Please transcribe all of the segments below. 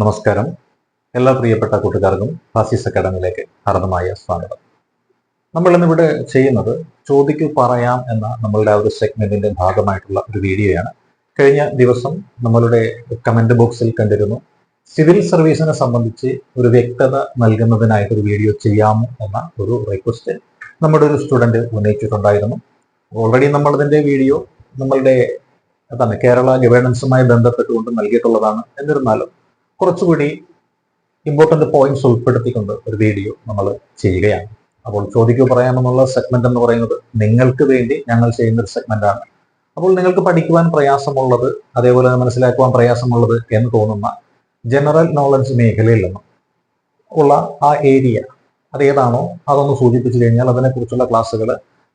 നമസ്കാരം. എല്ലാ പ്രിയപ്പെട്ട കൂട്ടുകാർക്കും ഫാസിസ് അക്കാഡമിയിലേക്ക് ഹർദമായ സ്വാഗതം. നമ്മൾ ഇന്നിവിടെ ചെയ്യുന്നത് ചോദിക്കു പറയാം എന്ന നമ്മളുടെ ആ ഒരു സെഗ്മെന്റിന്റെ ഭാഗമായിട്ടുള്ള ഒരു വീഡിയോയാണ്. കഴിഞ്ഞ ദിവസം നമ്മളുടെ കമന്റ് ബോക്സിൽ കണ്ടിരുന്നു സിവിൽ സർവീസിനെ സംബന്ധിച്ച് ഒരു വ്യക്തത നൽകുന്നതിനായിട്ട് ഒരു വീഡിയോ ചെയ്യാമോ? എന്ന ഒരു റിക്വസ്റ്റ് നമ്മുടെ ഒരു സ്റ്റുഡന്റ് ഉന്നയിച്ചിട്ടുണ്ടായിരുന്നു. ഓൾറെഡി നമ്മൾ ഇതിന്റെ വീഡിയോ നമ്മളുടെ അതാണ് കേരള ഗവേണൻസുമായി ബന്ധപ്പെട്ടുകൊണ്ട് നൽകിയിട്ടുള്ളതാണ്. എന്നിരുന്നാലും കുറച്ചുകൂടി ഇമ്പോർട്ടന്റ് പോയിന്റ്സ് ഉൾപ്പെടുത്തിക്കൊണ്ട് ഒരു വീഡിയോ നമ്മൾ ചെയ്യുകയാണ്. അപ്പോൾ ചോദിക്കൂ പറയാമെന്നുള്ള സെഗ്മെന്റ് എന്ന് പറയുന്നത് നിങ്ങൾക്ക് വേണ്ടി ഞങ്ങൾ ചെയ്യുന്ന ഒരു സെഗ്മെന്റ് ആണ്. അപ്പോൾ നിങ്ങൾക്ക് പഠിക്കുവാൻ പ്രയാസമുള്ളത് അതേപോലെ മനസ്സിലാക്കുവാൻ പ്രയാസമുള്ളത് എന്ന് തോന്നുന്ന ജനറൽ നോളജ് മേഖലയിൽ നിന്നും ഉള്ള ആ ഏരിയ അതേതാണോ അതൊന്ന് സൂചിപ്പിച്ചു കഴിഞ്ഞാൽ അതിനെക്കുറിച്ചുള്ള ക്ലാസ്സുകൾ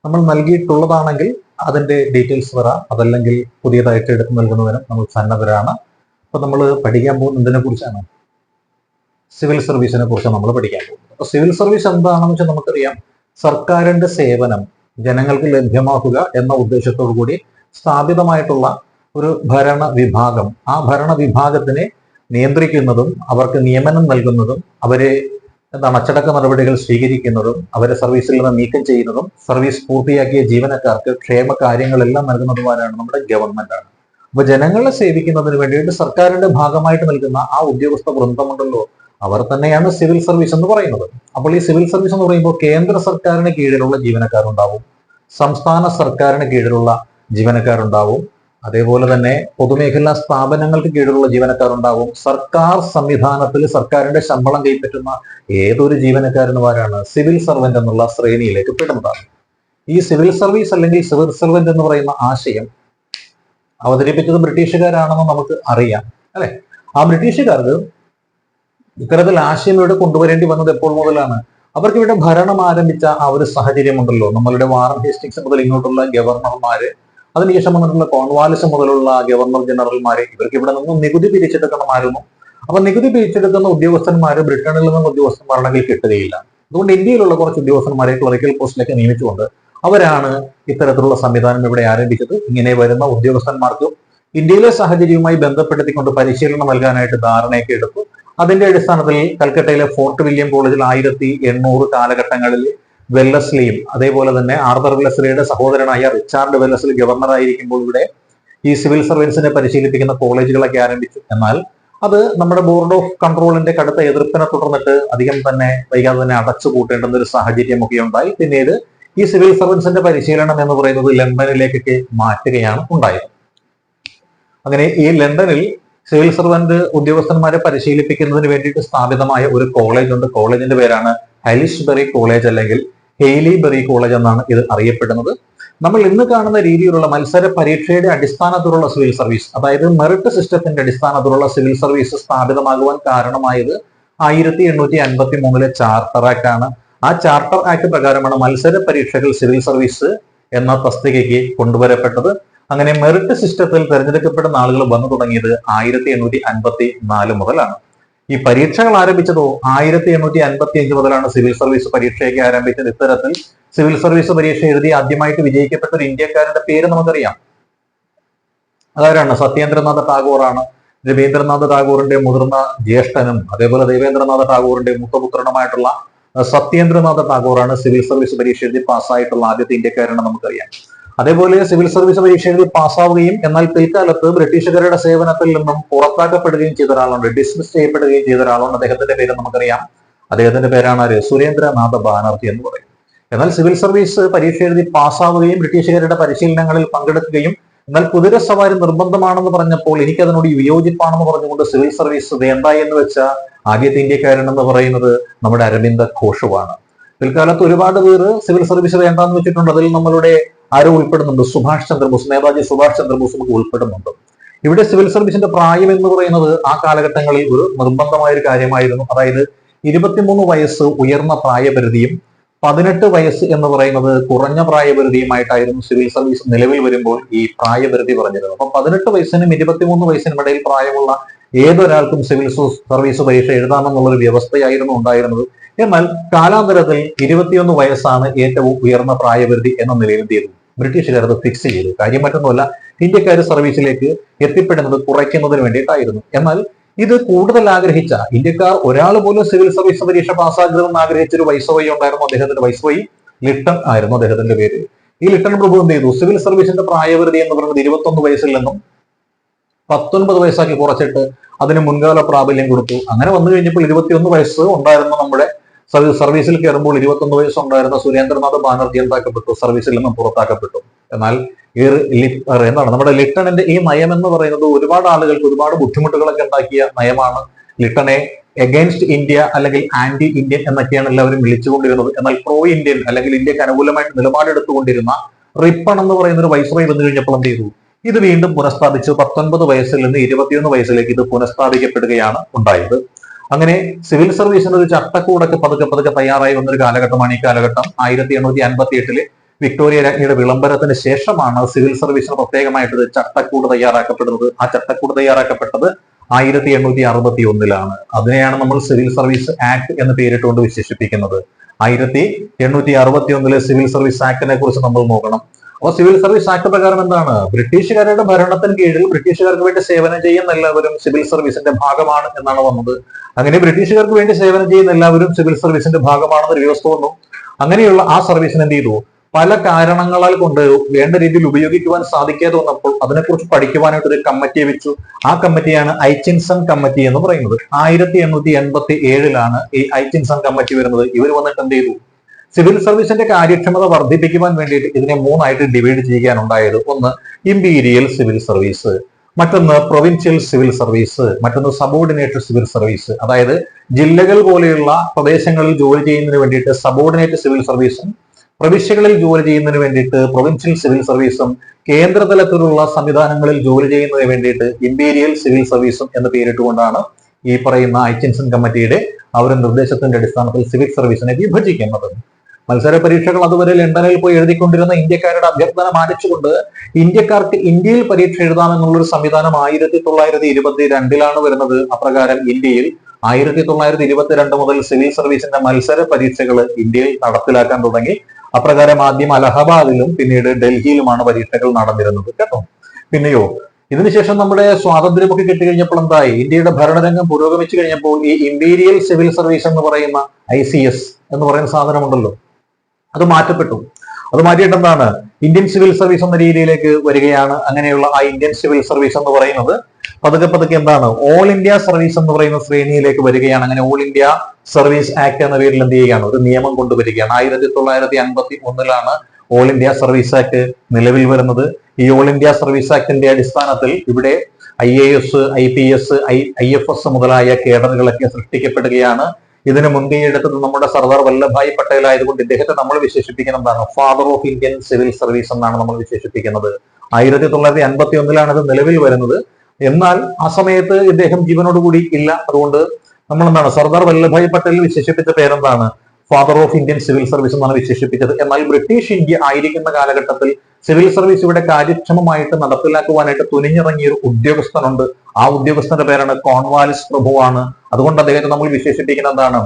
നമ്മൾ നൽകിയിട്ടുള്ളതാണെങ്കിൽ അതിന്റെ ഡീറ്റെയിൽസ് വരാം. അതല്ലെങ്കിൽ പുതിയതായിട്ട് എടുത്തു നൽകുന്നതിനും നമ്മൾ സന്നദ്ധരാണ്. അപ്പൊ നമ്മൾ പഠിക്കാൻ പോകുന്നത് എന്തിനെ കുറിച്ചാണ് സിവിൽ സർവീസിനെ കുറിച്ചാണ് നമ്മൾ പഠിക്കാൻ പോകുന്നത്. അപ്പൊ സിവിൽ സർവീസ് എന്താണെന്ന് വെച്ചാൽ നമുക്കറിയാം. സർക്കാരിന്റെ സേവനം ജനങ്ങൾക്ക് ലഭ്യമാക്കുക എന്ന ഉദ്ദേശത്തോടു കൂടി സ്ഥാപിതമായിട്ടുള്ള ഒരു ഭരണ വിഭാഗം. ആ ഭരണ വിഭാഗത്തിനെ നിയന്ത്രിക്കുന്നതും അവർക്ക് നിയമനം നൽകുന്നതും അവരെ എന്താണ് അച്ചടക്ക നടപടികൾ സ്വീകരിക്കുന്നതും അവരെ സർവീസിൽ നിന്ന് നീക്കം ചെയ്യുന്നതും സർവീസ് പൂർത്തിയാക്കിയ ജീവനക്കാർക്ക് ക്ഷേമ കാര്യങ്ങളെല്ലാം നൽകുന്നതുമാരാണ് നമ്മുടെ ഗവൺമെന്റ് ആണ് അപ്പൊ ജനങ്ങളെ സേവിക്കുന്നതിന് വേണ്ടിയിട്ട് സർക്കാരിന്റെ ഭാഗമായിട്ട് നൽകുന്ന ആ ഉദ്യോഗസ്ഥ വൃന്ദമുണ്ടല്ലോ. അവർ തന്നെയാണ് സിവിൽ സർവീസ് എന്ന് പറയുന്നത്. അപ്പോൾ ഈ സിവിൽ സർവീസ് എന്ന് പറയുമ്പോൾ കേന്ദ്ര സർക്കാരിന് കീഴിലുള്ള ജീവനക്കാരുണ്ടാവും. സംസ്ഥാന സർക്കാരിന് കീഴിലുള്ള ജീവനക്കാരുണ്ടാവും. അതേപോലെ തന്നെ പൊതുമേഖലാ സ്ഥാപനങ്ങൾക്ക് കീഴിലുള്ള ജീവനക്കാരുണ്ടാവും. സർക്കാർ സംവിധാനത്തിൽ സർക്കാരിന്റെ ശമ്പളം കൈപ്പറ്റുന്ന ഏതൊരു ജീവനക്കാരനുമാരാണ് സിവിൽ സർവന്റ് എന്നുള്ള ശ്രേണിയിലേക്ക് പെടുന്നതാണ്. ഈ സിവിൽ സർവീസ് അല്ലെങ്കിൽ സിവിൽ സർവന്റ് എന്ന് പറയുന്ന ആശയം അവതരിപ്പിച്ചത് ബ്രിട്ടീഷുകാരാണെന്ന് നമുക്ക് അറിയാം അല്ലെ? ആ ബ്രിട്ടീഷുകാർക്ക് ഇത്തരത്തിൽ ആശയം ഇവിടെ കൊണ്ടുവരേണ്ടി വന്നത് എപ്പോൾ മുതലാണ്? അവർക്ക് ഇവിടെ ഭരണം ആരംഭിച്ച ആ ഒരു സാഹചര്യം ഉണ്ടല്ലോ നമ്മളുടെ വാറൻ ഹേസ്റ്റിങ്സ് മുതൽ ഇങ്ങോട്ടുള്ള ഗവർണർമാര് അതിനുശേഷം വന്നിട്ടുള്ള കോൺവാലിസ് മുതലുള്ള ഗവർണർ ജനറൽമാര് ഇവർക്ക് ഇവിടെ നിന്നും നികുതി പിരിച്ചെടുക്കണമായിരുന്നു അപ്പൊ നികുതി പിരിച്ചെടുക്കുന്ന ഉദ്യോഗസ്ഥന്മാര് ബ്രിട്ടനിൽ നിന്നും ഉദ്യോഗസ്ഥന്മാരുടെ കിട്ടുകയില്ല. അതുകൊണ്ട് ഇന്ത്യയിലുള്ള കുറച്ച് ഉദ്യോഗസ്ഥന്മാരെ ക്ലറിക്കൽ പോസ്റ്റിലേക്ക് നിയമിച്ചുകൊണ്ട് അവരാണ് ഇത്തരത്തിലുള്ള സംവിധാനം ഇവിടെ ആരംഭിച്ചത്. ഇങ്ങനെ വരുന്ന ഉദ്യോഗസ്ഥന്മാർക്കും ഇന്ത്യയിലെ സാഹചര്യവുമായി ബന്ധപ്പെടുത്തിക്കൊണ്ട് പരിശീലനം നൽകാനായിട്ട് ധാരണയൊക്കെ എടുത്തു. അതിന്റെ അടിസ്ഥാനത്തിൽ കൽക്കട്ടയിലെ ഫോർട്ട് വില്യം കോളേജിൽ ആയിരത്തി എണ്ണൂറ് കാലഘട്ടങ്ങളിൽ വെല്ലസ്ലിയും അതേപോലെ തന്നെ ആർദർ വെല്ലസ്ലിയുടെ സഹോദരനായ റിച്ചാർഡ് വെല്ലസ്ലി ഗവർണർ ആയിരിക്കുമ്പോൾ ഇവിടെ ഈ സിവിൽ സർവീസിനെ പരിശീലിപ്പിക്കുന്ന കോളേജുകളൊക്കെ ആരംഭിച്ചു. എന്നാൽ അത് നമ്മുടെ ബോർഡ് ഓഫ് കൺട്രോളിന്റെ കടുത്ത എതിർപ്പിനെ തുടർന്നിട്ട് അധികം തന്നെ വൈകാതെ തന്നെ അടച്ചു കൂട്ടേണ്ടുന്ന ഒരു സാഹചര്യമൊക്കെ ഉണ്ടായി. പിന്നീട് ഈ സിവിൽ സർവൻസിന്റെ പരിശീലനം എന്ന് പറയുന്നത് ലണ്ടനിലേക്കൊക്കെ മാറ്റുകയാണ് ഉണ്ടായത്. അങ്ങനെ ഈ ലണ്ടനിൽ സിവിൽ സർവന്റ് ഉദ്യോഗസ്ഥന്മാരെ പരിശീലിപ്പിക്കുന്നതിന് വേണ്ടിയിട്ട് സ്ഥാപിതമായ ഒരു കോളേജ് ഉണ്ട്. കോളേജിന്റെ പേരാണ് ഹൈലിഷ്ബറി കോളേജ് അല്ലെങ്കിൽ ഹെയ്ലിബറി കോളേജ് എന്നാണ് ഇത് അറിയപ്പെടുന്നത്. നമ്മൾ ഇന്ന് കാണുന്ന രീതിയിലുള്ള മത്സര പരീക്ഷയുടെ അടിസ്ഥാനത്തിലുള്ള സിവിൽ സർവീസ് അതായത് മെറിറ്റ് സിസ്റ്റത്തിന്റെ അടിസ്ഥാനത്തിലുള്ള സിവിൽ സർവീസ് സ്ഥാപിതമാകുവാൻ കാരണമായത് ആയിരത്തി എണ്ണൂറ്റി അൻപത്തി മൂന്നിലെ ചാർട്ടർ ആക്ട് ആണ്. ആ ചാർട്ടർ ആക്ട് പ്രകാരമാണ് മത്സര പരീക്ഷകൾ സിവിൽ സർവീസ് എന്ന തസ്തികയ്ക്ക് കൊണ്ടുവരപ്പെട്ടത്. അങ്ങനെ മെറിറ്റ് സിസ്റ്റത്തിൽ തിരഞ്ഞെടുക്കപ്പെടുന്ന ആളുകൾ വന്നു തുടങ്ങിയത് ആയിരത്തി എണ്ണൂറ്റി അൻപത്തി നാല് മുതലാണ്. ഈ പരീക്ഷകൾ ആരംഭിച്ചതോ ആയിരത്തി എണ്ണൂറ്റി അൻപത്തി അഞ്ച് മുതലാണ് സിവിൽ സർവീസ് പരീക്ഷയൊക്കെ ആരംഭിച്ചത്. ഇത്തരത്തിൽ സിവിൽ സർവീസ് പരീക്ഷ എഴുതി ആദ്യമായിട്ട് വിജയിക്കപ്പെട്ട ഒരു ഇന്ത്യക്കാരന്റെ പേര് നമുക്കറിയാം. അതാരാണ്? സത്യേന്ദ്രനാഥ ടാഗോറാണ്. രവീന്ദ്രനാഥ ടാഗോറിന്റെ മുതിർന്ന ജ്യേഷ്ഠനും അതേപോലെ ദേവേന്ദ്രനാഥ ടാഗോറിന്റെ മുത്തപുത്രനുമായിട്ടുള്ള സത്യേന്ദ്രനാഥ ടാഗോറാണ് സിവിൽ സർവീസ് പരീക്ഷ എഴുതി പാസ്സായിട്ടുള്ള ആദ്യത്തെ ഇന്ത്യക്കാരെന്ന് നമുക്കറിയാം. അതേപോലെ സിവിൽ സർവീസ് പരീക്ഷ എഴുതി പാസ്സാവുകയും എന്നാൽ പിൽക്കാലത്ത് ബ്രിട്ടീഷുകാരുടെ സേവനത്തിൽ നിന്നും പുറത്താക്കപ്പെടുകയും ചെയ്ത ഒരാളുണ്ട് ഡിസ്മിസ് ചെയ്യപ്പെടുകയും ചെയ്ത ഒരാളുണ്ട് അദ്ദേഹത്തിന്റെ പേര് നമുക്കറിയാം. അദ്ദേഹത്തിന്റെ പേരാണ് ആര് സുരേന്ദ്രനാഥ ബാനർജി എന്ന് പറയും. എന്നാൽ സിവിൽ സർവീസ് പരീക്ഷ എഴുതി പാസ്സാവുകയും ബ്രിട്ടീഷുകാരുടെ പരിശീലനങ്ങളിൽ പങ്കെടുക്കുകയും എന്നാൽ കുതിര സവാരി നിർബന്ധമാണെന്ന് പറഞ്ഞപ്പോൾ എനിക്കതിനോട് വിയോജിപ്പാണെന്ന് പറഞ്ഞുകൊണ്ട് സിവിൽ സർവീസ് വേണ്ട എന്ന് വെച്ച ആദ്യത്തെ ഇന്ത്യക്കാരൻ എന്ന് പറയുന്നത് നമ്മുടെ അരവിന്ദ ഘോഷുവാണ്. പിൽക്കാലത്ത് ഒരുപാട് പേര് സിവിൽ സർവീസ് വേണ്ടാന്ന് വെച്ചിട്ടുണ്ട്. അതിൽ നമ്മളുടെ ആരോ ഉൾപ്പെടുന്നുണ്ട്. സുഭാഷ് ചന്ദ്രബോസ് നേതാജി സുഭാഷ് ചന്ദ്രബോസ് നമുക്ക് ഉൾപ്പെടുന്നുണ്ട്. ഇവിടെ സിവിൽ സർവീസിന്റെ പ്രായം എന്ന് പറയുന്നത് ആ കാലഘട്ടങ്ങളിൽ ഒരു നിർബന്ധമായ ഒരു കാര്യമായിരുന്നു. അതായത് ഇരുപത്തിമൂന്ന് വയസ്സ് ഉയർന്ന പ്രായപരിധിയും പതിനെട്ട് വയസ്സ് എന്ന് പറയുന്നത് കുറഞ്ഞ പ്രായപരിധിയുമായിട്ടായിരുന്നു സിവിൽ സർവീസ് നിലവിൽ വരുമ്പോൾ ഈ പ്രായപരിധി പറഞ്ഞിരുന്നത്. അപ്പൊ പതിനെട്ട് വയസ്സിനും ഇരുപത്തിമൂന്ന് വയസ്സിനും ഇടയിൽ പ്രായമുള്ള ഏതൊരാൾക്കും സിവിൽ സർവീസ് പരീക്ഷ എഴുതാമെന്നുള്ളൊരു വ്യവസ്ഥയായിരുന്നു ഉണ്ടായിരുന്നത്. എന്നാൽ കാലാന്തരത്തിൽ ഇരുപത്തിയൊന്ന് വയസ്സാണ് ഏറ്റവും ഉയർന്ന പ്രായപരിധി എന്ന നിലയിൽ തീരുന്നത് ബ്രിട്ടീഷുകാർ അത് ഫിക്സ് ചെയ്തു. കാര്യം മറ്റൊന്നുമല്ല ഇന്ത്യക്കാർ സർവീസിലേക്ക് എത്തിപ്പെടുന്നത് കുറയ്ക്കുന്നതിന് വേണ്ടിയിട്ടായിരുന്നു. എന്നാൽ ഇത് കൂടുതൽ ആഗ്രഹിച്ച ഇന്ത്യക്കാർ ഒരാൾ പോലും സിവിൽ സർവീസ് പരീക്ഷ പാസ്സാകരുതെന്ന് ആഗ്രഹിച്ച ഒരു വൈസ്രോയി ഉണ്ടായിരുന്നു അദ്ദേഹത്തിന്റെ വൈസ്രോയി ലിട്ടൺ ആയിരുന്നു അദ്ദേഹത്തിന്റെ പേര്. ഈ ലിട്ടൺ പ്രഭു എന്ത് ചെയ്തു? സിവിൽ സർവീസിന്റെ പ്രായപരിധി എന്ന് പറയുന്നത് ഇരുപത്തൊന്ന് വയസ്സിൽ നിന്നും പത്തൊൻപത് വയസ്സാക്കി കുറച്ചിട്ട് അതിന് മുൻകാല പ്രാബല്യം കൊടുത്തു. അങ്ങനെ വന്നു കഴിഞ്ഞപ്പോൾ ഇരുപത്തിയൊന്ന് വയസ്സ് ഉണ്ടായിരുന്നു നമ്മുടെ സർവീസിൽ കയറുമ്പോൾ ഇരുപത്തൊന്ന് വയസ്സുണ്ടായിരുന്ന സുരേന്ദ്രനാഥ് ബാനർജി എന്താക്കപ്പെട്ടു? സർവീസിൽ നിന്നും പുറത്താക്കപ്പെട്ടു. എന്നാൽ ഈ എന്താണ് നമ്മുടെ ലിട്ടണിന്റെ ഈ നയം എന്ന് പറയുന്നത് ഒരുപാട് ആളുകൾക്ക് ഒരുപാട് ബുദ്ധിമുട്ടുകളൊക്കെ ഉണ്ടാക്കിയ നയമാണ്. ലിട്ടണെ എഗൈൻസ്റ്റ് ഇന്ത്യ അല്ലെങ്കിൽ ആന്റി ഇന്ത്യൻ എന്നൊക്കെയാണ് എല്ലാവരും വിളിച്ചുകൊണ്ടിരുന്നത്. എന്നാൽ പ്രോ ഇന്ത്യൻ അല്ലെങ്കിൽ ഇന്ത്യയ്ക്ക് അനുകൂലമായിട്ട് നിലപാടെടുത്തുകൊണ്ടിരുന്ന റിപ്പൺ എന്ന് പറയുന്ന ഒരു വൈസ്രോയി വന്നു കഴിഞ്ഞപ്പോൾ എന്ത് ചെയ്തു? ഇത് വീണ്ടും പുനഃസ്ഥാപിച്ചു. പത്തൊൻപത് വയസ്സിൽ നിന്ന് ഇരുപത്തിയൊന്ന് വയസ്സിലേക്ക് ഇത് പുനഃസ്ഥാപിക്കപ്പെടുകയാണ് ഉണ്ടായത്. അങ്ങനെ സിവിൽ സർവീസിന്റെ ഒരു ചട്ടക്കൂടൊക്കെ പതുക്കെ പതുക്കെ തയ്യാറായി വന്നൊരു കാലഘട്ടമാണ് ഈ കാലഘട്ടം. ആയിരത്തി എണ്ണൂറ്റി അൻപത്തി എട്ടിൽ വിക്ടോറിയ രാജ്ഞിയുടെ വിളംബരത്തിന് ശേഷമാണ് സിവിൽ സർവീസിന് പ്രത്യേകമായിട്ട് ചട്ടക്കൂട് തയ്യാറാക്കപ്പെടുന്നത്. ആ ചട്ടക്കൂട് തയ്യാറാക്കപ്പെട്ടത് ആയിരത്തി എണ്ണൂറ്റി അറുപത്തി ഒന്നിലാണ് അതിനെയാണ് നമ്മൾ സിവിൽ സർവീസ് ആക്ട് എന്ന് പേരിട്ടുകൊണ്ട് വിശേഷിപ്പിക്കുന്നത്. ആയിരത്തി എണ്ണൂറ്റി അറുപത്തി ഒന്നിലെ സിവിൽ സർവീസ് ആക്ടിനെ കുറിച്ച് നമ്മൾ നോക്കണം. അപ്പോൾ സിവിൽ സർവീസ് ആക്ട് പ്രകാരം എന്താണ്? ബ്രിട്ടീഷുകാരുടെ ഭരണത്തിന് കീഴിൽ ബ്രിട്ടീഷുകാർക്ക് വേണ്ടി സേവനം ചെയ്യുന്ന എല്ലാവരും സിവിൽ സർവീസിന്റെ ഭാഗമാണ് എന്നാണ് വന്നത്. അങ്ങനെ ബ്രിട്ടീഷുകാർക്ക് വേണ്ടി സേവനം ചെയ്യുന്ന എല്ലാവരും സിവിൽ സർവീസിന്റെ ഭാഗമാണെന്നൊരു വ്യവസ്ഥ വന്നു. അങ്ങനെയുള്ള ആ സർവീസിന് എന്ത് ചെയ്തു? പല കാരണങ്ങളാൽ കൊണ്ട് വേണ്ട രീതിയിൽ ഉപയോഗിക്കുവാൻ സാധിക്കാതെ വന്നപ്പോൾ അതിനെക്കുറിച്ച് പഠിക്കുവാനായിട്ട് ഒരു കമ്മിറ്റിയെ വെച്ചു. ആ കമ്മിറ്റിയാണ് ഐച്ചിൻസൺ കമ്മിറ്റി എന്ന് പറയുന്നത്. ആയിരത്തി എണ്ണൂറ്റി എൺപത്തി ഏഴിലാണ് ഈ ഐച്ചിൻസൺ കമ്മിറ്റി വരുന്നത്. ഇവർ വന്നിട്ട് എന്ത് ചെയ്തു? സിവിൽ സർവീസിന്റെ കാര്യക്ഷമത വർദ്ധിപ്പിക്കുവാൻ വേണ്ടിയിട്ട് ഇതിനെ മൂന്നായിട്ട് ഡിവൈഡ് ചെയ്യാനുണ്ടായത് ഒന്ന് ഇമ്പീരിയൽ സിവിൽ സർവീസ്. മറ്റൊന്ന് പ്രൊവിൻഷ്യൽ സിവിൽ സർവീസ്. മറ്റൊന്ന് സബോർഡിനേറ്റ് സിവിൽ സർവീസ്. അതായത് ജില്ലകൾ പോലെയുള്ള പ്രദേശങ്ങളിൽ ജോലി ചെയ്യുന്നതിന് വേണ്ടിയിട്ട് സബോർഡിനേറ്റ് സിവിൽ സർവീസും പ്രവിശ്യകളിൽ ജോലി ചെയ്യുന്നതിന് വേണ്ടിയിട്ട് പ്രൊവിൻഷ്യൽ സിവിൽ സർവീസും കേന്ദ്ര തലത്തിലുള്ള സംവിധാനങ്ങളിൽ ജോലി ചെയ്യുന്നതിന് വേണ്ടിയിട്ട് ഇമ്പീരിയൽ സിവിൽ സർവീസും എന്ന് പേരിട്ടുകൊണ്ടാണ് ഈ പറയുന്ന ഐച്ചൻസൺ കമ്മിറ്റിയുടെ അവരുടെ നിർദ്ദേശത്തിന്റെ അടിസ്ഥാനത്തിൽ സിവിൽ സർവീസിനെ വിഭജിക്കുന്നത്. മത്സര പരീക്ഷകൾ അതുവരെ ലണ്ടനിൽ പോയി എഴുതിക്കൊണ്ടിരുന്ന ഇന്ത്യക്കാരുടെ അഭ്യർത്ഥന മാനിച്ചുകൊണ്ട് ഇന്ത്യക്കാർക്ക് ഇന്ത്യയിൽ പരീക്ഷ എഴുതാമെന്നുള്ളൊരു സംവിധാനം ആയിരത്തി തൊള്ളായിരത്തി ഇരുപത്തി രണ്ടിലാണ് വരുന്നത്. അപ്രകാരം ഇന്ത്യയിൽ ആയിരത്തി തൊള്ളായിരത്തി ഇരുപത്തിരണ്ട് മുതൽ സിവിൽ സർവീസിന്റെ മത്സര പരീക്ഷകൾ ഇന്ത്യയിൽ നടപ്പിലാക്കാൻ തുടങ്ങി. അപ്രകാരം ആദ്യം അലഹബാദിലും പിന്നീട് ഡൽഹിയിലുമാണ് പരീക്ഷകൾ നടന്നിരുന്നത് കേട്ടോ? പിന്നെയോ ഇതിനുശേഷം നമ്മുടെ സ്വാതന്ത്ര്യമൊക്കെ കിട്ടിക്കഴിഞ്ഞപ്പോൾ എന്തായി? ഇന്ത്യയുടെ ഭരണരംഗം പുരോഗമിച്ചു കഴിഞ്ഞപ്പോൾ ഈ ഇമ്പീരിയൽ സിവിൽ സർവീസ് എന്ന് പറയുന്ന ഐ സി എസ് എന്ന് പറയുന്ന സാധനമുണ്ടല്ലോ അത് മാറ്റപ്പെട്ടു. അത് മാറ്റിയിട്ട് എന്താണ്? ഇന്ത്യൻ സിവിൽ സർവീസ് എന്ന രീതിയിലേക്ക് വരികയാണ് അങ്ങനെയുള്ള ആ ഇന്ത്യൻ സിവിൽ സർവീസ് എന്ന് പറയുന്നത്. പതുക്കെ പതുക്കെ എന്താണ്? ഓൾ ഇന്ത്യ സർവീസ് എന്ന് പറയുന്ന ശ്രേണിയിലേക്ക് വരികയാണ്. അങ്ങനെ ഓൾ ഇന്ത്യ സർവീസ് ആക്ട് എന്ന പേരിൽ എന്ത് ചെയ്യുകയാണ്? ഒരു നിയമം കൊണ്ടുവരികയാണ്. ആയിരത്തി തൊള്ളായിരത്തി അൻപത്തി ഒന്നിലാണ് ഓൾ ഇന്ത്യ സർവീസ് ആക്ട് നിലവിൽ വരുന്നത്. ഈ ഓൾ ഇന്ത്യ സർവീസ് ആക്ടിന്റെ അടിസ്ഥാനത്തിൽ ഇവിടെ I A S I P S I I F S മുതലായ കേഡറുകളൊക്കെ സൃഷ്ടിക്കപ്പെടുകയാണ്. ഇതിന് മുൻകൈ എടുത്തത് നമ്മുടെ സർദാർ വല്ലഭായ് പട്ടേൽ ആയതുകൊണ്ട് ഇദ്ദേഹത്തെ നമ്മൾ വിശേഷിപ്പിക്കുന്ന എന്താണ്? Father of Indian civil service എന്നാണ് നമ്മൾ വിശേഷിപ്പിക്കുന്നത്. ആയിരത്തി തൊള്ളായിരത്തി അൻപത്തി ഒന്നിലാണ് ഇത് നിലവിൽ വരുന്നത്. എന്നാൽ ആ സമയത്ത് ഇദ്ദേഹം ജീവനോടുകൂടി ഇല്ല. അതുകൊണ്ട് നമ്മൾ എന്താണ് സർദാർ വല്ലഭായ് പട്ടേൽ വിശേഷിപ്പിച്ച പേരെന്താണ്? Father of Indian civil service എന്നാണ് വിശേഷിപ്പിച്ചത്. എന്നാൽ ബ്രിട്ടീഷ് ഇന്ത്യ ആയിരിക്കുന്ന കാലഘട്ടത്തിൽ സിവിൽ സർവീസ് ഇവിടെ കാര്യക്ഷമമായിട്ട് നടപ്പിലാക്കുവാനായിട്ട് തുനിഞ്ഞിറങ്ങിയ ഒരു ഉദ്യോഗസ്ഥനുണ്ട്. ആ ഉദ്യോഗസ്ഥന്റെ പേരാണ് കോൺവാലിസ് പ്രഭുവാണ്. അതുകൊണ്ട് അദ്ദേഹത്തെ നമ്മൾ വിശേഷിപ്പിക്കുന്ന എന്താണ്?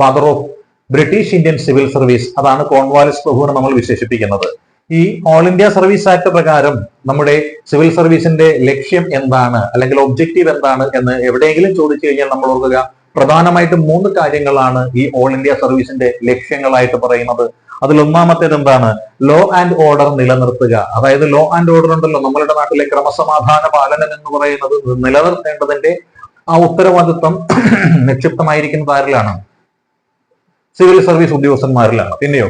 Father of British Indian civil service അതാണ് കോൺവാലിസ് പ്രഭുവിനെ നമ്മൾ വിശേഷിപ്പിക്കുന്നത്. ഈ ഓൾ ഇന്ത്യ സർവീസ് ആക്ട് പ്രകാരം നമ്മുടെ സിവിൽ സർവീസിന്റെ ലക്ഷ്യം എന്താണ്? അല്ലെങ്കിൽ ഒബ്ജക്റ്റീവ് എന്താണ് എന്ന് എവിടെയെങ്കിലും ചോദിച്ചു കഴിഞ്ഞാൽ നമ്മൾ ഓർക്കുക പ്രധാനമായിട്ടും മൂന്ന് കാര്യങ്ങളാണ് ഈ ഓൾ ഇന്ത്യ സർവീസിന്റെ ലക്ഷ്യങ്ങളായിട്ട് പറയുന്നത്. അതിൽ ഒന്നാമത്തേത് എന്താണ്? ലോ ആൻഡ് ഓർഡർ നിലനിർത്തുക. അതായത് ലോ ആൻഡ് ഓർഡർ ഉണ്ടല്ലോ നമ്മളുടെ നാട്ടിലെ ക്രമസമാധാന പാലനം എന്ന് പറയുന്നത് നിലനിർത്തേണ്ടതിന്റെ ആ ഉത്തരവാദിത്വം നിക്ഷിപ്തമായിരിക്കുന്നത് ആരിലാണ്? സിവിൽ സർവീസ് ഉദ്യോഗസ്ഥന്മാരിലാണ്. പിന്നെയോ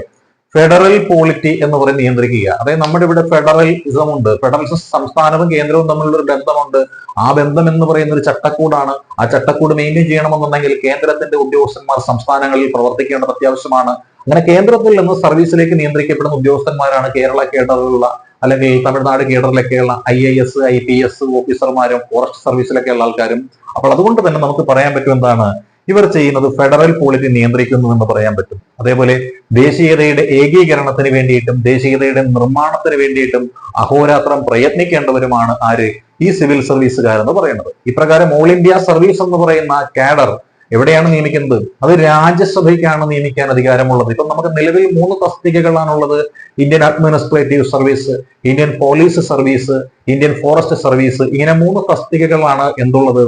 ഫെഡറൽ പോളിറ്റി എന്ന് പറയും നിയന്ത്രിക്കുക. അതായത് നമ്മുടെ ഇവിടെ ഫെഡറൽ ഉണ്ട് ഫെഡറൽ സംസ്ഥാനവും കേന്ദ്രവും തമ്മിലുള്ള ഒരു ബന്ധമുണ്ട്. ആ ബന്ധം എന്ന് പറയുന്ന ഒരു ചട്ടക്കൂടാണ്. ആ ചട്ടക്കൂട് മെയിന്റെയിൻ ചെയ്യണമെന്നുണ്ടെങ്കിൽ കേന്ദ്രത്തിന്റെ ഉദ്യോഗസ്ഥന്മാർ സംസ്ഥാനങ്ങളിൽ പ്രവർത്തിക്കേണ്ടത് അത്യാവശ്യമാണ്. അങ്ങനെ കേന്ദ്രത്തിൽ നിന്ന് സർവീസിലേക്ക് നിയന്ത്രിക്കപ്പെടുന്ന ഉദ്യോഗസ്ഥന്മാരാണ് കേരള കേഡറിലുള്ള അല്ലെങ്കിൽ Tamil Nadu കേഡറിലൊക്കെയുള്ള I I S I P S ഓഫീസർമാരും forest സർവീസിലൊക്കെയുള്ള ആൾക്കാരും. അപ്പോൾ അതുകൊണ്ട് തന്നെ നമുക്ക് പറയാൻ പറ്റും എന്താണ്? ഇവർ ചെയ്യുന്നത് ഫെഡറൽ പോളിറ്റി നിയന്ത്രിക്കുന്നു എന്ന് പറയാൻ പറ്റും. അതേപോലെ ദേശീയതയുടെ ഏകീകരണത്തിന് വേണ്ടിയിട്ടും ദേശീയതയുടെ നിർമ്മാണത്തിന് വേണ്ടിയിട്ടും അഹോരാത്രം പ്രയത്നിക്കേണ്ടവരുമാണ് ആര്? ഈ സിവിൽ സർവീസുകാരെന്ന് പറയുന്നത്. ഇപ്രകാരം ഓൾ ഇന്ത്യ സർവീസ് എന്ന് പറയുന്ന കാഡർ എവിടെയാണ് നിയമിക്കുന്നത്? അത് രാജ്യസഭയ്ക്കാണ് നിയമിക്കാൻ അധികാരമുള്ളത്. ഇപ്പൊ നമുക്ക് നിലവിൽ മൂന്ന് തസ്തികകളാണുള്ളത്. Indian administrative service Indian police service Indian forest service ഇങ്ങനെ മൂന്ന് തസ്തികകളാണ് എന്തുള്ളത്?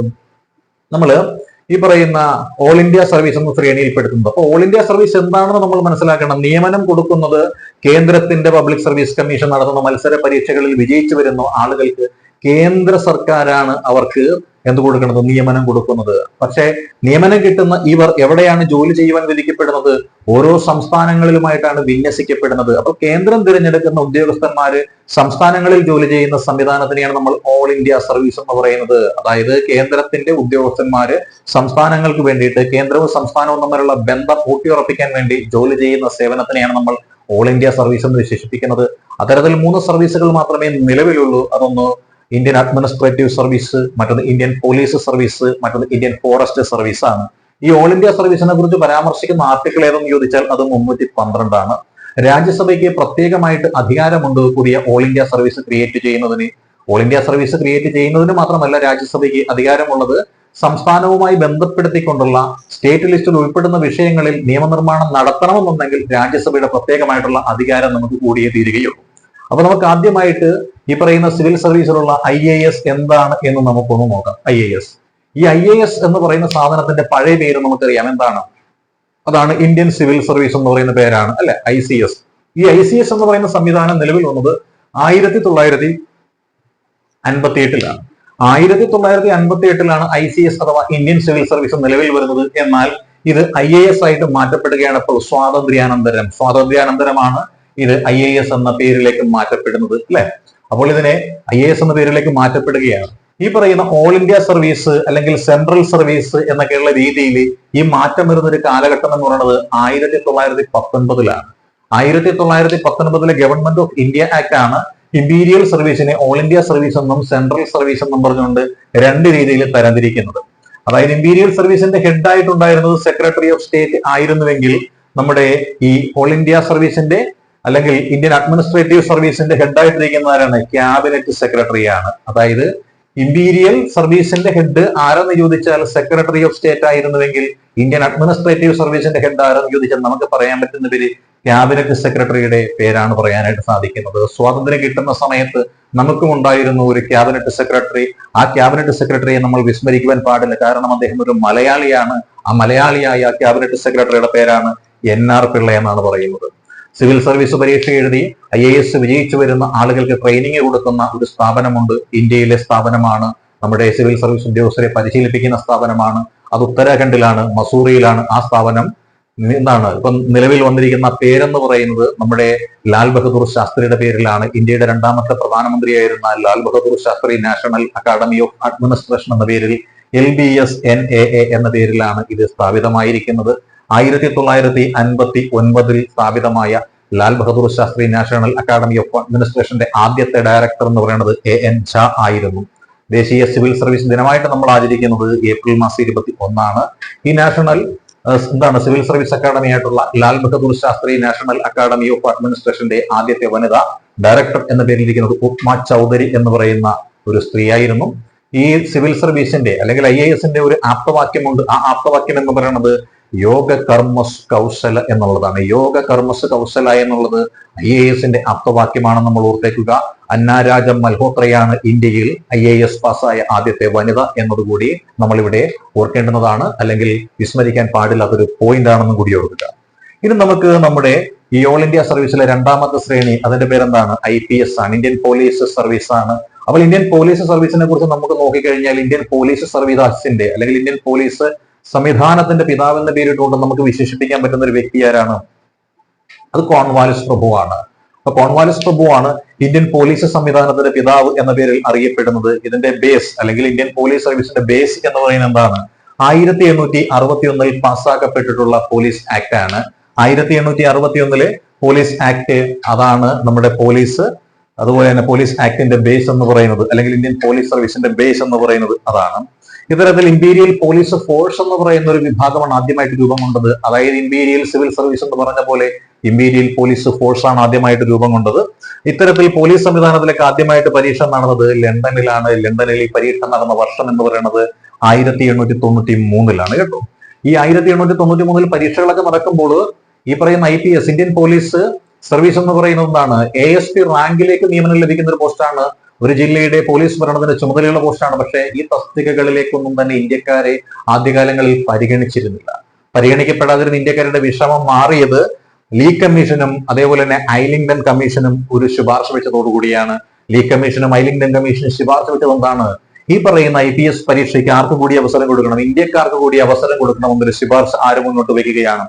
നമ്മൾ ഈ പറയുന്ന ഓൾ ഇന്ത്യ സർവീസ് എന്ന ശ്രേണിയിൽപ്പെടുത്തുന്നത് അപ്പോൾ ഓൾ ഇന്ത്യ സർവീസ് എന്താണെന്ന് നമ്മൾ മനസ്സിലാക്കണം. നിയമനം കൊടുക്കുന്നത് കേന്ദ്രത്തിന്റെ പബ്ലിക് സർവീസ് കമ്മീഷൻ നടത്തുന്ന മത്സര പരീക്ഷകളിൽ വിജയിച്ചു വരുന്ന ആളുകൾക്ക് കേന്ദ്ര സർക്കാരാണ് അവർക്ക് എന്ത് കൊടുക്കുന്നത് നിയമനം കൊടുക്കുന്നത്. പക്ഷേ നിയമനം കിട്ടുന്ന ഇവർ എവിടെയാണ് ജോലി ചെയ്യുവാൻ വിധിക്കപ്പെടുന്നത്? ഓരോ സംസ്ഥാനങ്ങളിലുമായിട്ടാണ് വിന്യസിക്കപ്പെടുന്നത്. അപ്പോൾ കേന്ദ്രം തിരഞ്ഞെടുക്കുന്ന ഉദ്യോഗസ്ഥന്മാര് സംസ്ഥാനങ്ങളിൽ ജോലി ചെയ്യുന്ന സംവിധാനത്തിനെയാണ് നമ്മൾ ഓൾ ഇന്ത്യ സർവീസ് എന്ന് പറയുന്നത്. അതായത് കേന്ദ്രത്തിന്റെ ഉദ്യോഗസ്ഥന്മാര് സംസ്ഥാനങ്ങൾക്ക് വേണ്ടിയിട്ട് കേന്ദ്രവും സംസ്ഥാനവും തമ്മിലുള്ള ബന്ധം ഊട്ടിയുറപ്പിക്കാൻ വേണ്ടി ജോലി ചെയ്യുന്ന സേവനത്തിനെയാണ് നമ്മൾ ഓൾ ഇന്ത്യ സർവീസ് എന്ന് വിശേഷിപ്പിക്കുന്നത്. അത്തരത്തിൽ മൂന്ന് സർവീസുകൾ മാത്രമേ നിലവിലുള്ളൂ. അതൊന്ന് ഇന്ത്യൻ അഡ്മിനിസ്ട്രേറ്റീവ് സർവീസ് മറ്റൊന്ന് ഇന്ത്യൻ പോലീസ് സർവീസ് മറ്റൊന്ന് ഇന്ത്യൻ ഫോറസ്റ്റ് സർവീസ് ആണ്. ഈ ഓൾ ഇന്ത്യ സർവീസിനെ കുറിച്ച് പരാമർശിക്കുന്ന ആർട്ടിക്കിൾ ഏതെന്ന് ചോദിച്ചാൽ അത് മുന്നൂറ്റി പന്ത്രണ്ടാണ് രാജ്യസഭയ്ക്ക് പ്രത്യേകമായിട്ട് അധികാരമുണ്ട് പുതിയ ഓൾ ഇന്ത്യ സർവീസ് ക്രിയേറ്റ് ചെയ്യുന്നതിന്. ഓൾ ഇന്ത്യ സർവീസ് ക്രിയേറ്റ് ചെയ്യുന്നതിന് മാത്രമല്ല രാജ്യസഭയ്ക്ക് അധികാരമുള്ളത്. സംസ്ഥാനവുമായി ബന്ധപ്പെടുത്തിക്കൊണ്ടുള്ള സ്റ്റേറ്റ് ലിസ്റ്റിൽ ഉൾപ്പെടുന്ന വിഷയങ്ങളിൽ നിയമനിർമ്മാണം നടത്തണമെന്നുണ്ടെങ്കിൽ രാജ്യസഭയുടെ പ്രത്യേകമായിട്ടുള്ള അധികാരം നമുക്ക് കൂടിയേ തീരുകയുള്ളൂ. അപ്പൊ നമുക്ക് ആദ്യമായിട്ട് ഈ പറയുന്ന സിവിൽ സർവീസിലുള്ള ഐ എ എസ് എന്താണ് എന്ന് നമുക്കൊന്ന് നോക്കാം. I A S. ഈ ഐ എ എസ് എന്ന് പറയുന്ന സാധനത്തിന്റെ പഴയ പേര് നമുക്കറിയാം. എന്താണ്? അതാണ് ഇന്ത്യൻ സിവിൽ സർവീസ് എന്ന് പറയുന്ന പേരാണ് അല്ലെ? I C S. ഈ ഐ സി എസ് എന്ന് പറയുന്ന സംവിധാനം നിലവിൽ വന്നത് ആയിരത്തി തൊള്ളായിരത്തി അൻപത്തി എട്ടിലാണ് ആയിരത്തി തൊള്ളായിരത്തി അൻപത്തി എട്ടിലാണ് ഐ സി എസ് അഥവാ ഇന്ത്യൻ സിവിൽ സർവീസ് നിലവിൽ വരുന്നത്. എന്നാൽ ഇത് ഐ എ എസ് ആയിട്ട് മാറ്റപ്പെടുകയാണ്. ഇപ്പോൾ സ്വാതന്ത്ര്യാനന്തരം. സ്വാതന്ത്ര്യാനന്തരമാണ് ഇത് ഐ എ എസ് എന്ന പേരിലേക്ക് മാറ്റപ്പെടുന്നത് അല്ലെ? അപ്പോൾ ഇതിനെ ഐ എ എസ് എന്ന പേരിലേക്ക് മാറ്റപ്പെടുകയാണ്. ഈ പറയുന്ന ഓൾ ഇന്ത്യ സർവീസ് അല്ലെങ്കിൽ സെൻട്രൽ സർവീസ് എന്നൊക്കെയുള്ള രീതിയിൽ ഈ മാറ്റം വരുന്ന ഒരു കാലഘട്ടം എന്ന് പറയുന്നത് ആയിരത്തി തൊള്ളായിരത്തി പത്തൊൻപതിലാണ് ആയിരത്തി തൊള്ളായിരത്തി പത്തൊൻപതിലെ ഗവൺമെന്റ് ഓഫ് ഇന്ത്യ ആക്ട് ആണ് ഇമ്പീരിയൽ സർവീസിനെ ഓൾ ഇന്ത്യ സർവീസ് എന്നും സെൻട്രൽ സർവീസ് എന്നും പറഞ്ഞുകൊണ്ട് രണ്ട് രീതിയിൽ തരംതിരിക്കുന്നത്. അതായത് ഇമ്പീരിയൽ സർവീസിന്റെ ഹെഡായിട്ടുണ്ടായിരുന്നത് സെക്രട്ടറി ഓഫ് സ്റ്റേറ്റ് ആയിരുന്നുവെങ്കിൽ നമ്മുടെ ഈ ഓൾ ഇന്ത്യ സർവീസിന്റെ അല്ലെങ്കിൽ ഇന്ത്യൻ അഡ്മിനിസ്ട്രേറ്റീവ് സർവീസിന്റെ ഹെഡ് ആയിട്ടിരിക്കുന്ന ആരാണ് ക്യാബിനറ്റ് സെക്രട്ടറിയാണ് അതായത് ഇമ്പീരിയൽ സർവീസിന്റെ ഹെഡ് ആരെന്ന് ചോദിച്ചാൽ സെക്രട്ടറി ഓഫ് സ്റ്റേറ്റ് ആയിരുന്നുവെങ്കിൽ ഇന്ത്യൻ അഡ്മിനിസ്ട്രേറ്റീവ് സർവീസിന്റെ ഹെഡ് ആരെന്ന് ചോദിച്ചാൽ നമുക്ക് പറയാൻ പറ്റുന്ന പേര് ക്യാബിനറ്റ് സെക്രട്ടറിയുടെ പേരാണ് പറയാനായിട്ട് സാധിക്കുന്നത്. സ്വാതന്ത്ര്യം കിട്ടുന്ന സമയത്ത് നമുക്കും ഉണ്ടായിരുന്നു ഒരു ക്യാബിനറ്റ് സെക്രട്ടറി ആ ക്യാബിനറ്റ് സെക്രട്ടറിയെ നമ്മൾ വിസ്മരിക്കുവാൻ പാടില്ല. കാരണം അദ്ദേഹം ഒരു മലയാളിയാണ്. ആ മലയാളിയായ ക്യാബിനറ്റ് സെക്രട്ടറിയുടെ പേരാണ് എൻ ആർ പിള്ള എന്നാണ് പറയുന്നത്. സിവിൽ സർവീസ് പരീക്ഷ എഴുതി ഐ എ എസ് വിജയിച്ചു വരുന്ന ആളുകൾക്ക് ട്രെയിനിങ് കൊടുക്കുന്ന ഒരു സ്ഥാപനമുണ്ട്. ഇന്ത്യയിലെ സ്ഥാപനമാണ്. നമ്മുടെ സിവിൽ സർവീസ് ഉദ്യോഗസ്ഥരെ പരിശീലിപ്പിക്കുന്ന സ്ഥാപനമാണ്. അത് ഉത്തരാഖണ്ഡിലാണ് മസൂറിയിലാണ് ആ സ്ഥാപനം. എന്താണ് ഇപ്പം നിലവിൽ വന്നിരിക്കുന്ന പേരെന്ന് പറയുന്നത് നമ്മുടെ ലാൽ ബഹദൂർ ശാസ്ത്രിയുടെ പേരിലാണ്. ഇന്ത്യയുടെ രണ്ടാമത്തെ പ്രധാനമന്ത്രിയായിരുന്ന Lal Bahadur Shastri national academy of administration എന്ന പേരിൽ L B S N A എന്ന പേരിലാണ് ഇത് സ്ഥാപിതമായിരിക്കുന്നത്. ആയിരത്തി തൊള്ളായിരത്തി അൻപത്തി ഒൻപതിൽ സ്ഥാപിതമായ Lal Bahadur Shastri national academy of അഡ്മിനിസ്ട്രേഷന്റെ ആദ്യത്തെ ഡയറക്ടർ എന്ന് പറയുന്നത് എ എൻ ഝാ ആയിരുന്നു. ദേശീയ സിവിൽ സർവീസ് ദിനമായിട്ട് നമ്മൾ ആചരിക്കുന്നത് ഏപ്രിൽ മാസം ഇരുപത്തി ഒന്നാണ് ഈ നാഷണൽ എന്താണ് സിവിൽ സർവീസ് അക്കാദമി ആയിട്ടുള്ള Lal Bahadur Shastri national academy of അഡ്മിനിസ്ട്രേഷന്റെ ആദ്യത്തെ വനിത ഡയറക്ടർ എന്ന പേരിലിരിക്കുന്നത് ഉപ്മ ചൗധരി എന്ന് പറയുന്ന ഒരു സ്ത്രീയായിരുന്നു. ഈ സിവിൽ സർവീസിന്റെ അല്ലെങ്കിൽ ഐ എ എസിന്റെ ഒരു ആപ്തവാക്യമുണ്ട്. ആ ആപ്തവാക്യം എന്ന് പറയുന്നത് യോഗ കർമ്മസ് കൗശല എന്നുള്ളതാണ്. യോഗ കർമ്മസ് കൗശല എന്നുള്ളത് ഐ എ എസിന്റെ അർത്ഥവാക്യമാണ് നമ്മൾ ഓർത്തേക്കുക. അന്നാരാജ മൽഹോത്രയാണ് ഇന്ത്യയിൽ ഐ എ എസ് പാസ്സായ ആദ്യത്തെ വനിത എന്നതുകൂടി നമ്മളിവിടെ ഓർക്കേണ്ടുന്നതാണ്. അല്ലെങ്കിൽ വിസ്മരിക്കാൻ പാടില്ലാത്തൊരു പോയിന്റ് ആണെന്നും കൂടി ഓർക്കുക. ഇനി നമുക്ക് നമ്മുടെ ഈ ഓൾ ഇന്ത്യ സർവീസിലെ രണ്ടാമത്തെ ശ്രേണി അതിന്റെ പേരെന്താണ്? ഐ പി എസ് ആണ്. ഇന്ത്യൻ പോലീസ് സർവീസ് ആണ്. അപ്പോൾ ഇന്ത്യൻ പോലീസ് സർവീസിനെ കുറിച്ച് നമുക്ക് നോക്കിക്കഴിഞ്ഞാൽ ഇന്ത്യൻ പോലീസ് സർവീസിന്റെ അല്ലെങ്കിൽ ഇന്ത്യൻ പോലീസ് സംവിധാനത്തിന്റെ പിതാവെന്ന പേരിട്ടുകൊണ്ട് നമുക്ക് വിശേഷിപ്പിക്കാൻ പറ്റുന്ന ഒരു വ്യക്തി ആരാണ്? അത് കോൺവാലിസ് പ്രഭുവാണ്. അപ്പൊ കോൺവാലിസ് പ്രഭുവാണ് ഇന്ത്യൻ പോലീസ് സംവിധാനത്തിന്റെ പിതാവ് എന്ന പേരിൽ അറിയപ്പെടുന്നത്. ഇതിന്റെ ബേസ് അല്ലെങ്കിൽ ഇന്ത്യൻ പോലീസ് സർവീസിന്റെ ബേസ് എന്ന് പറയുന്നത് എന്താണ്? ആയിരത്തി എണ്ണൂറ്റി അറുപത്തി ഒന്നിൽ പാസ്സാക്കപ്പെട്ടിട്ടുള്ള പോലീസ് ആക്ട് ആണ്. ആയിരത്തി എണ്ണൂറ്റി അറുപത്തി ഒന്നിലെ പോലീസ് ആക്ട് അതാണ് നമ്മുടെ പോലീസ് അതുപോലെ തന്നെ പോലീസ് ആക്ടിന്റെ ബേസ് എന്ന് പറയുന്നത് അല്ലെങ്കിൽ ഇന്ത്യൻ പോലീസ് സർവീസിന്റെ ബേസ് എന്ന് പറയുന്നത് അതാണ്. ഇത്തരത്തിൽ ഇമ്പീരിയൽ പോലീസ് ഫോഴ്സ് എന്ന് പറയുന്ന ഒരു വിഭാഗമാണ് ആദ്യമായിട്ട് രൂപം കൊണ്ടത്. അതായത് ഇമ്പീരിയൽ സിവിൽ സർവീസ് എന്ന് പറഞ്ഞ പോലെ ഇമ്പീരിയൽ പോലീസ് ഫോഴ്സ് ആണ് ആദ്യമായിട്ട് രൂപം കൊണ്ടത്. ഇത്തരത്തിൽ പോലീസ് സംവിധാനത്തിലേക്ക് ആദ്യമായിട്ട് പരീക്ഷ നടന്നത് ലണ്ടനിലാണ്. ലണ്ടനിൽ ഈ പരീക്ഷ നടന്ന വർഷം എന്ന് പറയുന്നത് ആയിരത്തി എണ്ണൂറ്റി തൊണ്ണൂറ്റി മൂന്നിലാണ് കേട്ടോ. ഈ ആയിരത്തി എണ്ണൂറ്റി തൊണ്ണൂറ്റി മൂന്നിൽ പരീക്ഷകളൊക്കെ നടക്കുമ്പോൾ ഈ പറയുന്ന I P S Indian police service എന്ന് പറയുന്നത് എന്താണ്? എ എസ് പി റാങ്കിലേക്ക് നിയമനം ലഭിക്കുന്ന ഒരു പോസ്റ്റാണ് ഒരു ജില്ലയുടെ പോലീസ് ഭരണത്തിന്റെ ചുമതലയുള്ള പോസ്റ്റാണ്. പക്ഷേ ഈ തസ്തികകളിലേക്കൊന്നും തന്നെ ഇന്ത്യക്കാരെ ആദ്യകാലങ്ങളിൽ പരിഗണിച്ചിരുന്നില്ല. പരിഗണിക്കപ്പെടാതിരുന്ന ഇന്ത്യക്കാരുടെ വിഷമം മാറിയത് ലീ കമ്മീഷനും അതേപോലെ തന്നെ ഐലിംഗ്ടൺ കമ്മീഷനും ഒരു ശുപാർശ വെച്ചതോടുകൂടിയാണ്. ലീ കമ്മീഷനും ഐലിംഗ്ടൺ കമ്മീഷനും ശുപാർശ വെച്ചത് എന്താണ് ഈ പറയുന്ന ഐ പി എസ് പരീക്ഷയ്ക്ക് ആർക്കും കൂടി അവസരം കൊടുക്കണം? ഇന്ത്യക്കാർക്ക് കൂടി അവസരം കൊടുക്കണം എന്നൊരു ശുപാർശ ആരും മുന്നോട്ട് വയ്ക്കുകയാണ്.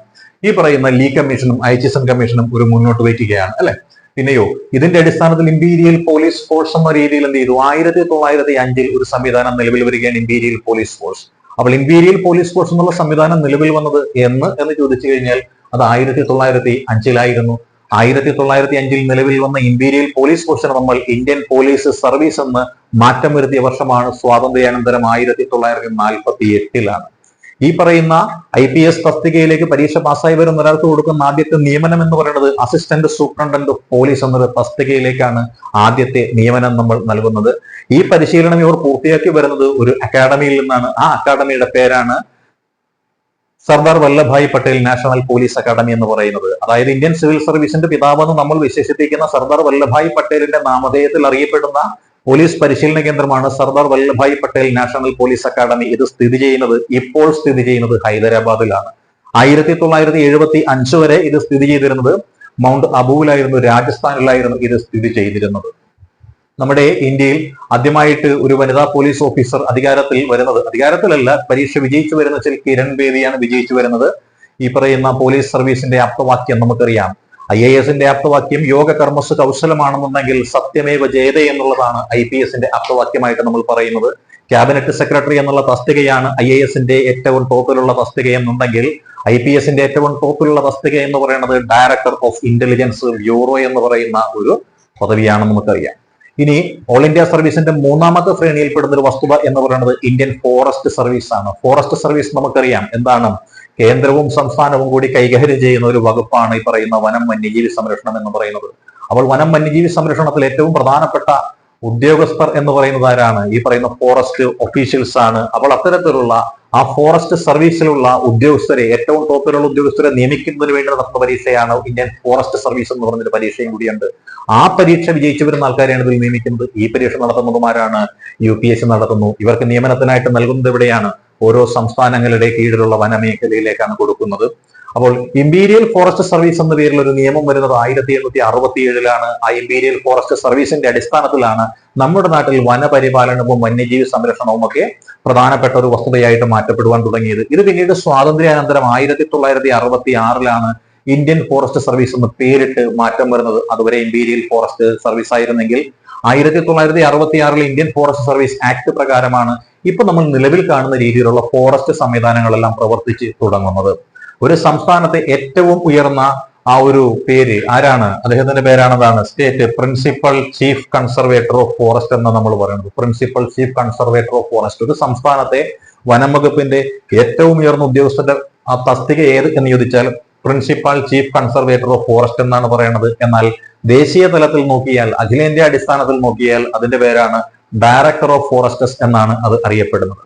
ഈ പറയുന്ന ലീ കമ്മീഷനും ഐച്ചിസൺ കമ്മീഷനും ഒരു മുന്നോട്ട് വയ്ക്കുകയാണ് അല്ലെ? പിന്നെയോ ഇതിന്റെ അടിസ്ഥാനത്തിൽ ഇമ്പീരിയൽ പോലീസ് ഫോഴ്സ് എന്ന രീതിയിൽ എന്ത് ചെയ്തു? ആയിരത്തി തൊള്ളായിരത്തി അഞ്ചിൽ ഒരു സംവിധാനം നിലവിൽ വരികയാണ് ഇമ്പീരിയൽ പോലീസ് ഫോഴ്സ് അപ്പോൾ ഇമ്പീരിയൽ പോലീസ് ഫോഴ്സ് എന്നുള്ള സംവിധാനം നിലവിൽ വന്നത് എന്ന് എന്ന് ചോദിച്ചു കഴിഞ്ഞാൽ അത് ആയിരത്തി തൊള്ളായിരത്തി അഞ്ചിലായിരുന്നു. ആയിരത്തി തൊള്ളായിരത്തി അഞ്ചിൽ നിലവിൽ വന്ന ഇമ്പീരിയൽ പോലീസ് ഫോഴ്സിന് നമ്മൾ ഇന്ത്യൻ പോലീസ് സർവീസ് എന്ന് മാറ്റം വരുത്തിയ വർഷമാണ് സ്വാതന്ത്ര്യാനന്തരം ആയിരത്തി തൊള്ളായിരത്തി നാൽപ്പത്തി എട്ടിലാണ് ഈ പറയുന്ന ഐ പി എസ് തസ്തികയിലേക്ക് പരീക്ഷ പാസ്സായി വരുന്ന ഒരാൾക്ക് കൊടുക്കുന്ന ആദ്യത്തെ നിയമനം എന്ന് പറയുന്നത് അസിസ്റ്റന്റ് സൂപ്രണ്ടന്റ് ഓഫ് പോലീസ് എന്നൊരു തസ്തികയിലേക്കാണ് ആദ്യത്തെ നിയമനം നമ്മൾ നൽകുന്നത്. ഈ പരിശീലനം ഇവർ പൂർത്തിയാക്കി വരുന്നത് ഒരു അക്കാഡമിയിൽ നിന്നാണ്. ആ അക്കാഡമിയുടെ പേരാണ് Sardar Vallabhbhai Patel national police academy എന്ന് പറയുന്നത്. അതായത് ഇന്ത്യൻ സിവിൽ സർവീസിന്റെ പിതാവെന്ന് നമ്മൾ വിശേഷിപ്പിക്കുന്ന സർദാർ വല്ലഭായ് പട്ടേലിന്റെ നാമധേയത്തിൽ അറിയപ്പെടുന്ന പോലീസ് പരിശീലന കേന്ദ്രമാണ് Sardar Vallabhbhai Patel national police academy ഇത് സ്ഥിതി ചെയ്യുന്നത് ഇപ്പോൾ സ്ഥിതി ചെയ്യുന്നത് ഹൈദരാബാദിലാണ്. ആയിരത്തി തൊള്ളായിരത്തി എഴുപത്തി അഞ്ച് വരെ ഇത് സ്ഥിതി ചെയ്തിരുന്നത് മൗണ്ട് അബുവിലായിരുന്നു രാജസ്ഥാനിലായിരുന്നു ഇത് സ്ഥിതി ചെയ്തിരുന്നത്. നമ്മുടെ ഇന്ത്യയിൽ ആദ്യമായിട്ട് ഒരു വനിതാ പോലീസ് ഓഫീസർ അധികാരത്തിൽ വരുന്നത് അധികാരത്തിലല്ല പരീക്ഷ വിജയിച്ചു വരുന്ന ചില കിരൺ ബേദിയാണ് വിജയിച്ചു വരുന്നത്. ഈ പറയുന്ന പോലീസ് സർവീസിന്റെ അപ്തവാക്യം നമുക്കറിയാം. ഐ എ എസിന്റെ ആപ്തവാക്യം യോഗ കർമ്മസ് കൗശലമാണെന്നുണ്ടെങ്കിൽ സത്യമേവ ജയത എന്നുള്ളതാണ് ഐ പി എസിന്റെ ആപ്തവാക്യമായിട്ട് നമ്മൾ പറയുന്നത്. ക്യാബിനറ്റ് സെക്രട്ടറി എന്നുള്ള തസ്തികയാണ് ഐ എ എസിന്റെ ഏറ്റവും ടോപ്പിലുള്ള തസ്തിക എന്നുണ്ടെങ്കിൽ ഐ പി എസിന്റെ ഏറ്റവും ടോപ്പിലുള്ള തസ്തിക എന്ന് പറയുന്നത് ഡയറക്ടർ ഓഫ് ഇന്റലിജൻസ് ബ്യൂറോ എന്ന് പറയുന്ന ഒരു പദവിയാണ് നമുക്കറിയാം. ഇനി ഓൾ ഇന്ത്യ സർവീസിന്റെ മൂന്നാമത്തെ ശ്രേണിയിൽപ്പെടുന്ന ഒരു വസ്തുത എന്ന് പറയുന്നത് ഇന്ത്യൻ ഫോറസ്റ്റ് സർവീസ് ആണ് ഫോറസ്റ്റ് സർവീസ് നമുക്കറിയാം. എന്താണ്? കേന്ദ്രവും സംസ്ഥാനവും കൂടി കൈകാര്യം ചെയ്യുന്ന ഒരു വകുപ്പാണ് ഈ പറയുന്ന വനം വന്യജീവി സംരക്ഷണം എന്ന് പറയുന്നത്. അപ്പോൾ വനം വന്യജീവി സംരക്ഷണത്തിൽ ഏറ്റവും പ്രധാനപ്പെട്ട ഉദ്യോഗസ്ഥർ എന്ന് പറയുന്നത് ആരാണ്? ഈ പറയുന്ന ഫോറസ്റ്റ് ഒഫീഷ്യൽസ് ആണ്. അപ്പോൾ അത്തരത്തിലുള്ള ആ ഫോറസ്റ്റ് സർവീസിലുള്ള ഉദ്യോഗസ്ഥരെ ഏറ്റവും ടോപ്പിലുള്ള ഉദ്യോഗസ്ഥരെ നിയമിക്കുന്നതിന് വേണ്ടി നടത്തുന്ന പരീക്ഷയാണ് ഇന്ത്യൻ ഫോറസ്റ്റ് സർവീസ് എന്ന് പറഞ്ഞൊരു പരീക്ഷയും കൂടിയുണ്ട്. ആ പരീക്ഷ വിജയിച്ചു വരുന്ന ആൾക്കാരെയാണ് ഇതിൽ നിയമിക്കുന്നത്. ഈ പരീക്ഷ നടത്തുന്നതുമാരാണ് യു പി എസ് നടത്തുന്നു. ഇവർക്ക് നിയമനത്തിനായിട്ട് നൽകുന്നത് എവിടെയാണ്? ഓരോ സംസ്ഥാനങ്ങളുടെ കീഴിലുള്ള വനമേഖലയിലേക്കാണ് കൊടുക്കുന്നത്. അപ്പോൾ ഇമ്പീരിയൽ ഫോറസ്റ്റ് സർവീസ് എന്ന പേരിൽ ഒരു നിയമം വരുന്നത് ആയിരത്തി എണ്ണൂറ്റി അറുപത്തി ഏഴിലാണ് ആ ഇമ്പീരിയൽ ഫോറസ്റ്റ് സർവീസിന്റെ അടിസ്ഥാനത്തിലാണ് നമ്മുടെ നാട്ടിൽ വനപരിപാലനവും വന്യജീവി സംരക്ഷണവും ഒക്കെ പ്രധാനപ്പെട്ട ഒരു വസ്തുതയായിട്ട് മാറ്റപ്പെടുവാൻ തുടങ്ങിയത്. ഇത് പിന്നീട് സ്വാതന്ത്ര്യാനന്തരം ആയിരത്തി തൊള്ളായിരത്തി അറുപത്തി ആറിലാണ് ഇന്ത്യൻ ഫോറസ്റ്റ് സർവീസ് എന്ന് പേരിട്ട് മാറ്റം വരുന്നത്. അതുവരെ ഇമ്പീരിയൽ ഫോറസ്റ്റ് സർവീസ് ആയിരുന്നെങ്കിൽ ആയിരത്തി തൊള്ളായിരത്തി അറുപത്തി ആറിൽ ഇന്ത്യൻ ഫോറസ്റ്റ് സർവീസ് ആക്ട് പ്രകാരമാണ് ഇപ്പൊ നമ്മൾ നിലവിൽ കാണുന്ന രീതിയിലുള്ള ഫോറസ്റ്റ് സംവിധാനങ്ങളെല്ലാം പ്രവർത്തിച്ച് തുടങ്ങുന്നത്. ഒരു സംസ്ഥാനത്തെ ഏറ്റവും ഉയർന്ന ആ ഒരു പേര് ആരാണ്? അദ്ദേഹത്തിന്റെ പേരാണതാണ് state principal chief conservator of forest എന്ന് നമ്മൾ പറയുന്നത്. Principal chief conservator of forest. ഒരു സംസ്ഥാനത്തെ വനം വകുപ്പിന്റെ ഏറ്റവും ഉയർന്ന ഉദ്യോഗസ്ഥന്റെ ആ തസ്തിക ഏത് എന്ന് ചോദിച്ചാൽ principal chief conservator of forest എന്നാണ് പറയുന്നത്. എന്നാൽ ദേശീയ തലത്തിൽ നോക്കിയാൽ അഖിലേന്ത്യാ അടിസ്ഥാനത്തിൽ നോക്കിയാൽ അതിന്റെ പേരാണ് ഡയറക്ടർ ഓഫ് ഫോറസ്റ്റസ് എന്നാണ് അത് അറിയപ്പെടുന്നത്.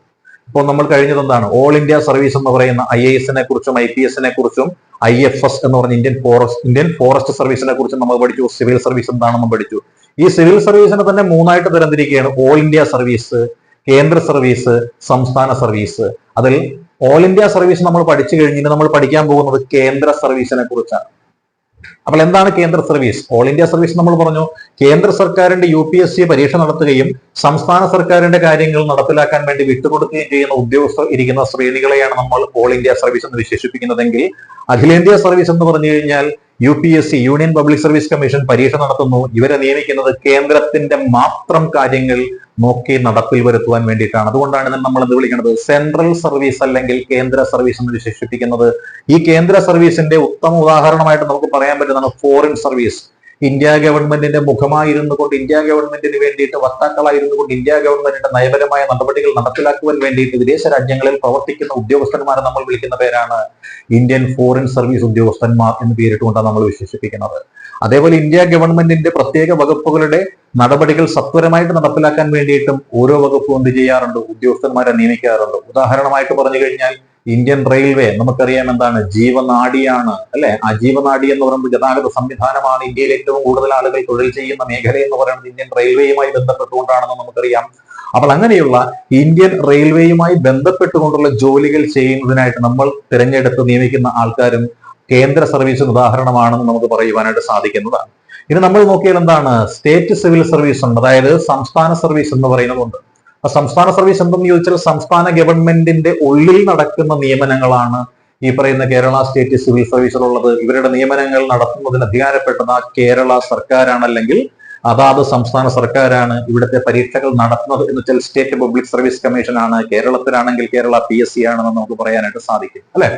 ഇപ്പോൾ നമ്മൾ കഴിഞ്ഞത് എന്താണ്? ഓൾ ഇന്ത്യ സർവീസ് എന്ന് പറയുന്ന ഐ എ എസിനെ കുറിച്ചും ഐ പി എസിനെ കുറിച്ചും ഐ എഫ് എസ് എന്ന് പറഞ്ഞ ഇന്ത്യൻ ഫോറസ്റ്റ് ഇന്ത്യൻ ഫോറസ്റ്റ് സർവീസിനെ കുറിച്ചും നമ്മൾ പഠിച്ചു. സിവിൽ സർവീസ് എന്താണെന്നും പഠിച്ചു. ഈ സിവിൽ സർവീസിനെ തന്നെ മൂന്നായിട്ട് തരംതിരിക്കുകയാണ്. ഓൾ ഇന്ത്യ സർവീസ് കേന്ദ്ര സർവീസ് സംസ്ഥാന സർവീസ്. അതിൽ ഓൾ ഇന്ത്യ സർവീസ് നമ്മൾ പഠിച്ചു കഴിഞ്ഞിട്ട് നമ്മൾ പഠിക്കാൻ പോകുന്നത് കേന്ദ്ര സർവീസിനെ കുറിച്ചാണ്. അപ്പോൾ എന്താണ് കേന്ദ്ര സർവീസ്? ഓൾ ഇന്ത്യ സർവീസ് നമ്മൾ പറഞ്ഞു കേന്ദ്ര സർക്കാരിന്റെ യു പി എസ് സി പരീക്ഷ നടത്തുകയും സംസ്ഥാന സർക്കാരിന്റെ കാര്യങ്ങൾ നടപ്പിലാക്കാൻ വേണ്ടി വിട്ടുകൊടുക്കുകയും ചെയ്യുന്ന ഉദ്യോഗസ്ഥർ ഇരിക്കുന്ന ശ്രേണികളെയാണ് നമ്മൾ ഓൾ ഇന്ത്യ സർവീസ് എന്ന് വിശേഷിപ്പിക്കുന്നതെങ്കിൽ അഖിലേന്ത്യാ സർവീസ് എന്ന് പറഞ്ഞു കഴിഞ്ഞാൽ U P S C union public service commission പരീക്ഷ നടത്തുന്നു. ഇവരെ നിയമിക്കുന്നത് കേന്ദ്രത്തിന്റെ മാത്രം കാര്യങ്ങൾ നോക്കി നടപ്പിൽ വരുത്തുവാൻ വേണ്ടിയിട്ടാണ്. അതുകൊണ്ടാണ് ഇതിനെ നമ്മൾ എന്ത് വിളിക്കുന്നത്? സെൻട്രൽ സർവീസ് അല്ലെങ്കിൽ കേന്ദ്ര സർവീസ് എന്ന് വിശേഷിപ്പിക്കുന്നത്. ഈ കേന്ദ്ര സർവീസിന്റെ ഉത്തമ ഉദാഹരണമായിട്ട് നമുക്ക് പറയാൻ പറ്റുന്നതാണ് ഫോറിൻ സർവീസ് ഇന്ത്യ ഗവൺമെന്റിന്റെ മുഖമായിരുന്നു കൊണ്ട് ഇന്ത്യ ഗവൺമെന്റിന് വേണ്ടിയിട്ട് വക്താക്കളായിരുന്നു കൊണ്ട് ഇന്ത്യ ഗവൺമെന്റിന്റെ നയപരമായ നടപടികൾ നടപ്പിലാക്കുവാൻ വേണ്ടിയിട്ട് വിദേശ രാജ്യങ്ങളിൽ പ്രവർത്തിക്കുന്ന ഉദ്യോഗസ്ഥന്മാരെ നമ്മൾ വിളിക്കുന്ന പേരാണ് ഇന്ത്യൻ ഫോറിൻ സർവീസ് ഉദ്യോഗസ്ഥന്മാർ എന്ന് പേരിട്ടുകൊണ്ടാണ് നമ്മൾ വിശേഷിപ്പിക്കുന്നത്. അതേപോലെ ഇന്ത്യ ഗവൺമെന്റിന്റെ പ്രത്യേക വകുപ്പുകളുടെ നടപടികൾ സത്വരമായിട്ട് നടപ്പിലാക്കാൻ വേണ്ടിയിട്ടും ഓരോ വകുപ്പും എന്ത് ചെയ്യാറുണ്ട്? ഉദ്യോഗസ്ഥന്മാരെ നിയമിക്കാറുണ്ട്. ഉദാഹരണമായിട്ട് പറഞ്ഞു കഴിഞ്ഞാൽ ഇന്ത്യൻ റെയിൽവേ നമുക്കറിയാം എന്താണ്? ജീവനാടിയാണ് അല്ലെ? ആ ജീവനാടി എന്ന് പറയുന്നത് ഗതാഗത സംവിധാനമാണ് ഇന്ത്യയിൽ ഏറ്റവും കൂടുതൽ ആളുകൾ തൊഴിൽ ചെയ്യുന്ന മേഖല എന്ന് പറയുന്നത് ഇന്ത്യൻ റെയിൽവേയുമായി ബന്ധപ്പെട്ടുകൊണ്ടാണെന്ന് നമുക്കറിയാം. അപ്പോൾ അങ്ങനെയുള്ള ഇന്ത്യൻ റെയിൽവേയുമായി ബന്ധപ്പെട്ടുകൊണ്ടുള്ള ജോലികൾ ചെയ്യുന്നതിനായിട്ട് നമ്മൾ തിരഞ്ഞെടുത്ത് നിയമിക്കുന്ന ആൾക്കാരും കേന്ദ്ര സർവീസിന് ഉദാഹരണമാണെന്ന് നമുക്ക് പറയുവാനായിട്ട് സാധിക്കുന്നതാണ്. ഇനി നമ്മൾ നോക്കിയാൽ എന്താണ്? സ്റ്റേറ്റ് സിവിൽ സർവീസ് ഉണ്ട്. അതായത് സംസ്ഥാന സർവീസ് എന്ന് പറയുന്നതുണ്ട്. അപ്പൊ സംസ്ഥാന സർവീസ് എന്തെന്ന് ചോദിച്ചാൽ സംസ്ഥാന ഗവൺമെന്റിന്റെ ഉള്ളിൽ നടക്കുന്ന നിയമനങ്ങളാണ് ഈ പറയുന്ന കേരള സ്റ്റേറ്റ് സിവിൽ സർവീസിലുള്ളത്. ഇവരുടെ നിയമനങ്ങൾ നടത്തുന്നതിന് അധികാരപ്പെട്ടത് ആ കേരള സർക്കാരാണല്ലെങ്കിൽ അതാത് സംസ്ഥാന സർക്കാരാണ് ഇവിടുത്തെ പരീക്ഷകൾ നടത്തുന്നത് എന്ന് വെച്ചാൽ സ്റ്റേറ്റ് പബ്ലിക് സർവീസ് കമ്മീഷൻ ആണ് കേരളത്തിലാണെങ്കിൽ കേരള പി എസ് സി ആണെന്ന് നമുക്ക് പറയാനായിട്ട് സാധിക്കും. അല്ലെ?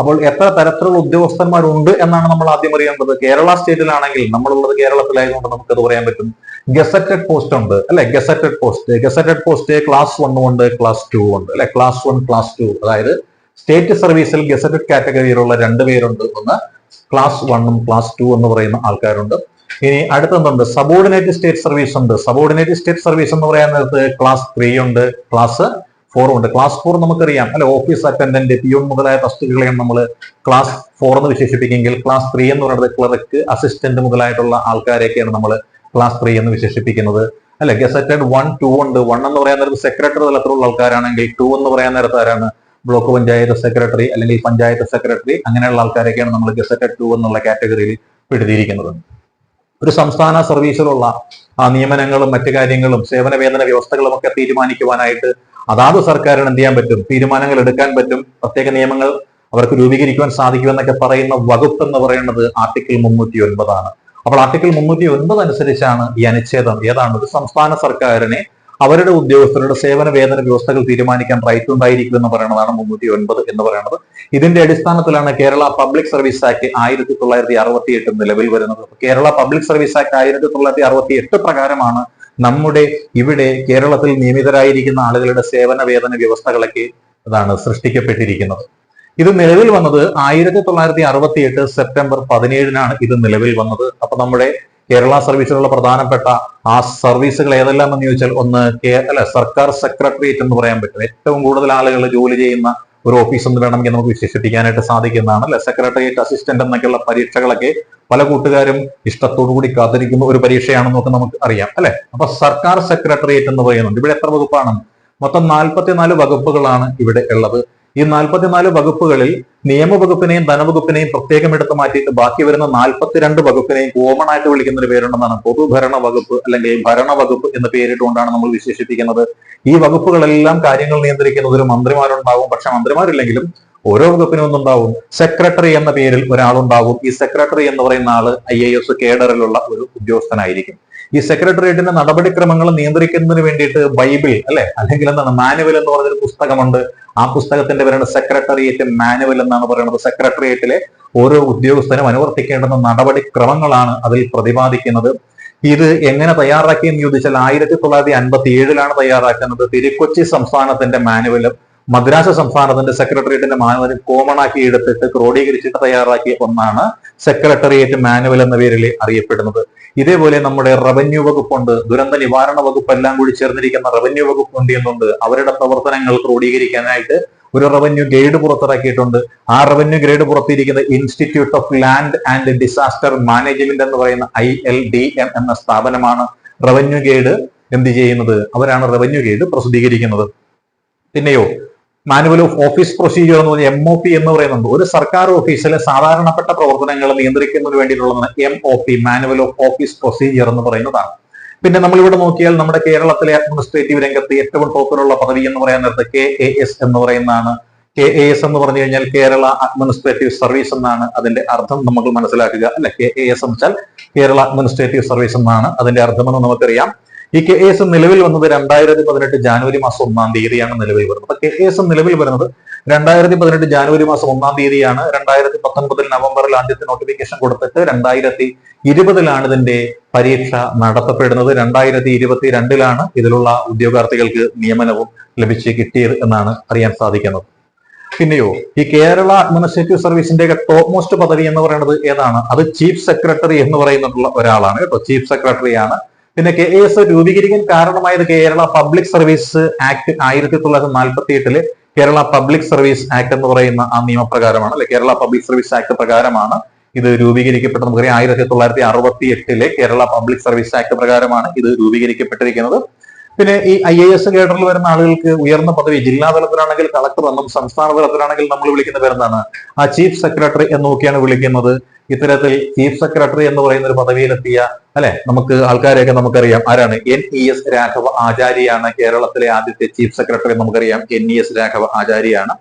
അപ്പോൾ എത്ര തരത്തിലുള്ള ഉദ്യോഗസ്ഥന്മാരുണ്ട് എന്നാണ് നമ്മൾ ആദ്യം അറിയേണ്ടത്. കേരള സ്റ്റേറ്റിലാണെങ്കിൽ നമ്മളുള്ളത് കേരളത്തിലായതുകൊണ്ട് നമുക്കത് പറയാൻ പറ്റും. ഗസറ്റഡ് പോസ്റ്റ് ഉണ്ട് അല്ലെ? Gazetted post. Gazetted post class വണ്ണും ഉണ്ട് ക്ലാസ് ടു ഉണ്ട് അല്ലെ? ക്ലാസ് വൺ ക്ലാസ് ടു അതായത് സ്റ്റേറ്റ് സർവീസിൽ ഗസറ്റഡ് കാറ്റഗറിയിലുള്ള രണ്ട് പേരുണ്ട് ഒന്ന് ക്ലാസ് വണ്ണും ക്ലാസ് ടു എന്ന് പറയുന്ന ആൾക്കാരുണ്ട്. ഇനി അടുത്തെന്തുണ്ട്? സബോർഡിനേറ്റ് സ്റ്റേറ്റ് സർവീസ് ഉണ്ട്. സബോർഡിനേറ്റ് സ്റ്റേറ്റ് സർവീസ് എന്ന് പറയാൻ നേരത്ത് ക്ലാസ് ത്രീ ഉണ്ട് ക്ലാസ് ഫോർ ഉണ്ട്. ക്ലാസ് ഫോർ നമുക്കറിയാം. അല്ലെ ഓഫീസ് അറ്റൻഡന്റ് പിയോൺ മുതലായ തസ്തികകളെയും നമ്മൾ ക്ലാസ് ഫോർ എന്ന് വിശേഷിപ്പിക്കുമെങ്കിൽ ക്ലാസ് ത്രീ എന്ന് പറയുന്നത് ക്ലർക്ക് അസിസ്റ്റന്റ് മുതലായിട്ടുള്ള ആൾക്കാരെയൊക്കെയാണ് നമ്മൾ ക്ലാസ് ത്രീ എന്ന് വിശേഷിപ്പിക്കുന്നത്. അല്ലെ ഗസറ്റഡ് വൺ ടു ഉണ്ട്. വൺ എന്ന് പറയാൻ നേരത്ത് സെക്രട്ടറി തലത്തിലുള്ള ആൾക്കാരാണെങ്കിൽ ടു എന്ന് പറയാൻ നേരത്ത് ആരാണ്? ബ്ലോക്ക് പഞ്ചായത്ത് സെക്രട്ടറി അല്ലെങ്കിൽ പഞ്ചായത്ത് സെക്രട്ടറി അങ്ങനെയുള്ള ആൾക്കാരൊക്കെയാണ് നമ്മൾ ഗസറ്റഡ് ടു എന്നുള്ള കാറ്റഗറിയിൽ പെടുത്തിയിരിക്കുന്നത്. ഒരു സംസ്ഥാന സർവീസിലുള്ള നിയമനങ്ങളും മറ്റു കാര്യങ്ങളും സേവന വേതന വ്യവസ്ഥകളും ഒക്കെ തീരുമാനിക്കുവാനായിട്ട് അതാത് സർക്കാരിന് എന്ത് ചെയ്യാൻ പറ്റും? തീരുമാനങ്ങൾ എടുക്കാൻ പറ്റും? പ്രത്യേക നിയമങ്ങൾ അവർക്ക് രൂപീകരിക്കുവാൻ സാധിക്കുമെന്നൊക്കെ പറയുന്ന വകുപ്പ് എന്ന് പറയുന്നത് ആർട്ടിക്കിൾ മുന്നൂറ്റി ഒൻപതാണ് അപ്പോൾ ആർട്ടിക്കിൾ മുന്നൂറ്റി ഒൻപത് അനുസരിച്ചാണ് ഈ അനുച്ഛേദം. ഏതാണ്? ഒരു സംസ്ഥാന സർക്കാരിനെ അവരുടെ ഉദ്യോഗസ്ഥരുടെ സേവന വേതന വ്യവസ്ഥകൾ തീരുമാനിക്കാൻ റൈറ്റ് ഉണ്ടായിരിക്കും എന്ന് പറയുന്നതാണ് മുന്നൂറ്റി ഒൻപത് എന്ന് പറയുന്നത്. ഇതിന്റെ അടിസ്ഥാനത്തിലാണ് കേരള പബ്ലിക് സർവീസ് ആക്ട് ആയിരത്തി തൊള്ളായിരത്തി അറുപത്തി എട്ട് നിലവിൽ വരുന്നത്. കേരള പബ്ലിക് സർവീസ് ആക്ട് ആയിരത്തി തൊള്ളായിരത്തി അറുപത്തി എട്ട് പ്രകാരമാണ് നമ്മുടെ ഇവിടെ കേരളത്തിൽ നിയമിതരായിരിക്കുന്ന ആളുകളുടെ സേവന വേതന വ്യവസ്ഥകളൊക്കെ അതാണ് സൃഷ്ടിക്കപ്പെട്ടിരിക്കുന്നത്. ഇത് നിലവിൽ വന്നത് ആയിരത്തി തൊള്ളായിരത്തി അറുപത്തി എട്ട് സെപ്റ്റംബർ പതിനേഴിനാണ് ഇത് നിലവിൽ വന്നത്. അപ്പൊ നമ്മുടെ കേരള സർവീസിലുള്ള പ്രധാനപ്പെട്ട ആ സർവീസുകൾ ഏതെല്ലാം എന്ന് ചോദിച്ചാൽ ഒന്ന് അല്ല സർക്കാർ സെക്രട്ടേറിയറ്റ് എന്ന് പറയാൻ പറ്റും. ഏറ്റവും കൂടുതൽ ആളുകൾ ജോലി ചെയ്യുന്ന ഒരു ഓഫീസ് എന്ന് വേണമെങ്കിൽ നമുക്ക് വിശേഷിപ്പിക്കാനായിട്ട് സാധിക്കുന്നതാണ്. അല്ലെ? സെക്രട്ടേറിയറ്റ് അസിസ്റ്റന്റ് എന്നൊക്കെയുള്ള പരീക്ഷകളൊക്കെ പല കൂട്ടുകാരും കൂടി കാത്തിരിക്കുന്ന ഒരു പരീക്ഷയാണെന്നൊക്കെ നമുക്ക് അറിയാം. അല്ലെ? അപ്പൊ സർക്കാർ സെക്രട്ടേറിയറ്റ് എന്ന് പറയുന്നുണ്ട്. ഇവിടെ എത്ര വകുപ്പാണ് മൊത്തം നാൽപ്പത്തിനാല് വകുപ്പുകളാണ് ഇവിടെ ഉള്ളത്. ഈ നാൽപ്പത്തിനാല് വകുപ്പുകളിൽ നിയമവകുപ്പിനെയും ധനവകുപ്പിനെയും പ്രത്യേകം എടുത്ത് മാറ്റിയിട്ട് ബാക്കി വരുന്ന നാൽപ്പത്തിരണ്ട് വകുപ്പിനെയും കോമൺ ആയിട്ട് വിളിക്കുന്ന ഒരു പേരുണ്ടെന്നാണ് പൊതുഭരണ വകുപ്പ് അല്ലെങ്കിൽ ഭരണ വകുപ്പ് എന്ന പേരിട്ടുകൊണ്ടാണ് നമ്മൾ വിശേഷിപ്പിക്കുന്നത്. ഈ വകുപ്പുകളെല്ലാം കാര്യങ്ങൾ നിയന്ത്രിക്കുന്നത് ഒരു മന്ത്രിമാരുണ്ടാവും. പക്ഷെ മന്ത്രിമാരില്ലെങ്കിലും ഓരോ വകുപ്പിനും ഒന്നുണ്ടാവും. സെക്രട്ടറി എന്ന പേരിൽ ഒരാളുണ്ടാവും. ഈ സെക്രട്ടറി എന്ന് പറയുന്ന ആൾ ഐ എസ് കേഡറിലുള്ള ഒരു ഉദ്യോഗസ്ഥനായിരിക്കും. ഈ സെക്രട്ടേറിയറ്റിന്റെ നടപടിക്രമങ്ങൾ നിയന്ത്രിക്കുന്നതിന് വേണ്ടിയിട്ട് ബൈബിൾ അല്ലെ? അല്ലെങ്കിൽ എന്താണ്? മാനുവൽ എന്ന് പറഞ്ഞൊരു പുസ്തകമുണ്ട്. ആ പുസ്തകത്തിന്റെ പേരാണ് സെക്രട്ടേറിയറ്റ് മാനുവൽ എന്നാണ് പറയുന്നത്. സെക്രട്ടേറിയറ്റിലെ ഓരോ ഉദ്യോഗസ്ഥനും അനുവർത്തിക്കേണ്ടുന്ന നടപടിക്രമങ്ങളാണ് അതിൽ പ്രതിപാദിക്കുന്നത്. ഇത് എങ്ങനെ തയ്യാറാക്കി എന്ന് ചോദിച്ചാൽ ആയിരത്തി തൊള്ളായിരത്തി അൻപത്തി ഏഴിലാണ് തയ്യാറാക്കുന്നത്. തിരുക്കൊച്ചി സംസ്ഥാനത്തിന്റെ മാനുവലും മദ്രാസ് സംസ്ഥാനത്തിന്റെ സെക്രട്ടേറിയറ്റിന്റെ മാനുവൽ കോമൺ ആക്കി എടുത്തിട്ട് ക്രോഡീകരിച്ചിട്ട് തയ്യാറാക്കിയ ഒന്നാണ് സെക്രട്ടേറിയറ്റ് മാനുവൽ എന്ന പേരിൽ അറിയപ്പെടുന്നത്. ഇതേപോലെ നമ്മുടെ റവന്യൂ വകുപ്പുണ്ട്. ദുരന്ത നിവാരണ വകുപ്പ് എല്ലാം കൂടി ചേർന്നിരിക്കുന്ന റവന്യൂ വകുപ്പ് ഉണ്ട് ചെയ്യുന്നുണ്ട്? അവരുടെ പ്രവർത്തനങ്ങൾ ക്രോഡീകരിക്കാനായിട്ട് ഒരു റവന്യൂ ഗൈഡ് പുറത്തിറക്കിയിട്ടുണ്ട്. ആ revenue guide പുറത്തിരിക്കുന്ന institute of land and disaster management എന്ന് പറയുന്ന ഐ എൽ ഡി എം എന്ന സ്ഥാപനമാണ് റവന്യൂ ഗൈഡ് എന്ത് ചെയ്യുന്നത്? അവരാണ് റവന്യൂ ഗൈഡ് പ്രസിദ്ധീകരിക്കുന്നത്. പിന്നെയോ മാനുവൽ ഓഫ് ഓഫീസ് പ്രൊസീജിയർ എന്ന് പറഞ്ഞ എം ഒ പി എന്ന് പറയുന്നുണ്ട്. ഒരു സർക്കാർ ഓഫീസിലെ സാധാരണപ്പെട്ട പ്രവർത്തനങ്ങൾ നിയന്ത്രിക്കുന്നതിന് വേണ്ടിയിട്ടുള്ളതാണ് M O P manual of office procedure എന്ന് പറയുന്നതാണ്. പിന്നെ നമ്മളിവിടെ നോക്കിയാൽ നമ്മുടെ കേരളത്തിലെ അഡ്മിനിസ്ട്രേറ്റീവ് രംഗത്ത് ഏറ്റവും ടോപ്പിലുള്ള പദവി എന്ന് പറയാൻ നേരത്ത് കെ എ എസ് എന്ന് പറയുന്നതാണ്. കെ എ എസ് എന്ന് പറഞ്ഞു കഴിഞ്ഞാൽ കേരള അഡ്മിനിസ്ട്രേറ്റീവ് സർവീസ് എന്നാണ് അതിന്റെ അർത്ഥം നമുക്ക് മനസ്സിലാക്കുക. അല്ലെ? കെ എ എസ് എന്ന് വെച്ചാൽ കേരള അഡ്മിനിസ്ട്രേറ്റീവ് സർവീസ് എന്നാണ് അതിന്റെ അർത്ഥമെന്ന് നമുക്കറിയാം. ഈ കെ എസ് നിലവിൽ വന്നത് രണ്ടായിരത്തി പതിനെട്ട് ജാനുവരി മാസം ഒന്നാം തീയതിയാണ് നിലവിൽ വരുന്നത്. അപ്പൊ കെ എസ് നിലവിൽ വരുന്നത് രണ്ടായിരത്തി പതിനെട്ട് ജാനുവരി മാസം ഒന്നാം തീയതിയാണ് രണ്ടായിരത്തി പത്തൊൻപതിൽ നവംബറിൽ ആദ്യത്തെ നോട്ടിഫിക്കേഷൻ കൊടുത്തിട്ട് രണ്ടായിരത്തി ഇരുപതിലാണ് ഇതിന്റെ പരീക്ഷ നടത്തപ്പെടുന്നത്. രണ്ടായിരത്തി ഇരുപത്തി രണ്ടിലാണ് ഇതിലുള്ള ഉദ്യോഗാർത്ഥികൾക്ക് നിയമനവും ലഭിച്ച് കിട്ടിയത് എന്നാണ് അറിയാൻ സാധിക്കുന്നത്. പിന്നെയോ ഈ കേരള അഡ്മിനിസ്ട്രേറ്റീവ് സർവീസിന്റെ ടോപ്പ് മോസ്റ്റ് പദവി എന്ന് പറയുന്നത് ഏതാണ്? അത് ചീഫ് സെക്രട്ടറി എന്ന് പറയുന്നിട്ടുള്ള ഒരാളാണ് കേട്ടോ. ചീഫ് സെക്രട്ടറി ആണ് പിന്നെ കെ എ എസ് രൂപീകരിക്കാൻ കാരണമായത് കേരള പബ്ലിക് സർവീസ് ആക്ട് ആയിരത്തി തൊള്ളായിരത്തി നാൽപ്പത്തി എട്ടിൽ കേരള പബ്ലിക് സർവീസ് ആക്ട് എന്ന് പറയുന്ന ആ നിയമപ്രകാരമാണ് അല്ലെ? കേരള പബ്ലിക് സർവീസ് ആക്ട് പ്രകാരമാണ് ഇത് രൂപീകരിക്കപ്പെട്ടത്. നമുക്കറിയാം ആയിരത്തി തൊള്ളായിരത്തി അറുപത്തി എട്ടിലെ കേരള പബ്ലിക് സർവീസ് ആക്ട് പ്രകാരമാണ് ഇത് രൂപീകരിക്കപ്പെട്ടിരിക്കുന്നത്. പിന്നെ ഈ ഐ എ എസ് കേഡറിൽ വരുന്ന ആളുകൾക്ക് ഉയർന്ന പദവി ജില്ലാ തലത്തിലാണെങ്കിൽ കളക്ടർ എന്നും സംസ്ഥാന തലത്തിലാണെങ്കിൽ നമ്മൾ വിളിക്കുന്ന പേരെന്താണ്? ആ ചീഫ് സെക്രട്ടറി എന്നൊക്കെയാണ് വിളിക്കുന്നത്. ഇത്തരത്തിൽ ചീഫ് സെക്രട്ടറി എന്ന് പറയുന്ന ഒരു പദവിയിലെത്തിയ അല്ലെ? നമുക്ക് ആൾക്കാരെയൊക്കെ നമുക്കറിയാം. ആരാണ്? എൻ ഇ എസ് രാഘവ ആചാര്യാണ് കേരളത്തിലെ ആദ്യത്തെ ചീഫ് സെക്രട്ടറി നമുക്കറിയാം. എൻ ഇ എസ് രാഘവ ആചാര്യാണ്.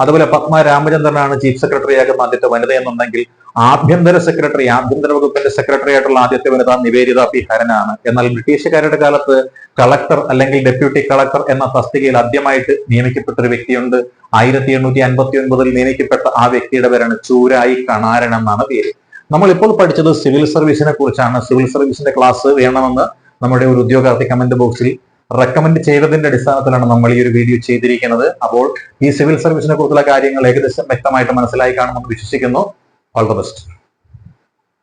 അതുപോലെ പത്മ രാമചന്ദ്രനാണ് ചീഫ് സെക്രട്ടറി ആകുന്ന ആദ്യത്തെ വനിത എന്നുണ്ടെങ്കിൽ ആഭ്യന്തര സെക്രട്ടറി ആഭ്യന്തര വകുപ്പിന്റെ സെക്രട്ടറി ആയിട്ടുള്ള ആദ്യത്തെ വനിത നിവേദിത പി ഹരനാണ്. എന്നാൽ ബ്രിട്ടീഷുകാരുടെ കാലത്ത് കളക്ടർ അല്ലെങ്കിൽ ഡെപ്യൂട്ടി കളക്ടർ എന്ന തസ്തികയിൽ ആദ്യമായിട്ട് നിയമിക്കപ്പെട്ട ഒരു വ്യക്തിയുണ്ട്. ആയിരത്തി എണ്ണൂറ്റി അൻപത്തി ഒൻപതിൽ നിയമിക്കപ്പെട്ട ആ വ്യക്തിയുടെ പേരാണ് ചൂരായി കണാരൻ എന്നാണ് പേര്. നമ്മൾ ഇപ്പോൾ പഠിച്ചത് സിവിൽ സർവീസിനെ കുറിച്ചാണ്. സിവിൽ സർവീസിന്റെ ക്ലാസ് വേണമെന്ന് നമ്മുടെ ഒരു ഉദ്യോഗാർത്ഥി കമന്റ് ബോക്സിൽ റെക്കമെൻഡ് ചെയ്തതിന്റെ അടിസ്ഥാനത്തിലാണ് നമ്മൾ ഈ ഒരു വീഡിയോ ചെയ്തിരിക്കുന്നത്. അപ്പോൾ ഈ സിവിൽ സർവീസിനെ കുറിച്ചുള്ള കാര്യങ്ങൾ ഏകദേശം വ്യക്തമായിട്ട് മനസ്സിലായി കാണുമെന്ന് വിശ്വസിക്കുന്നു. All the best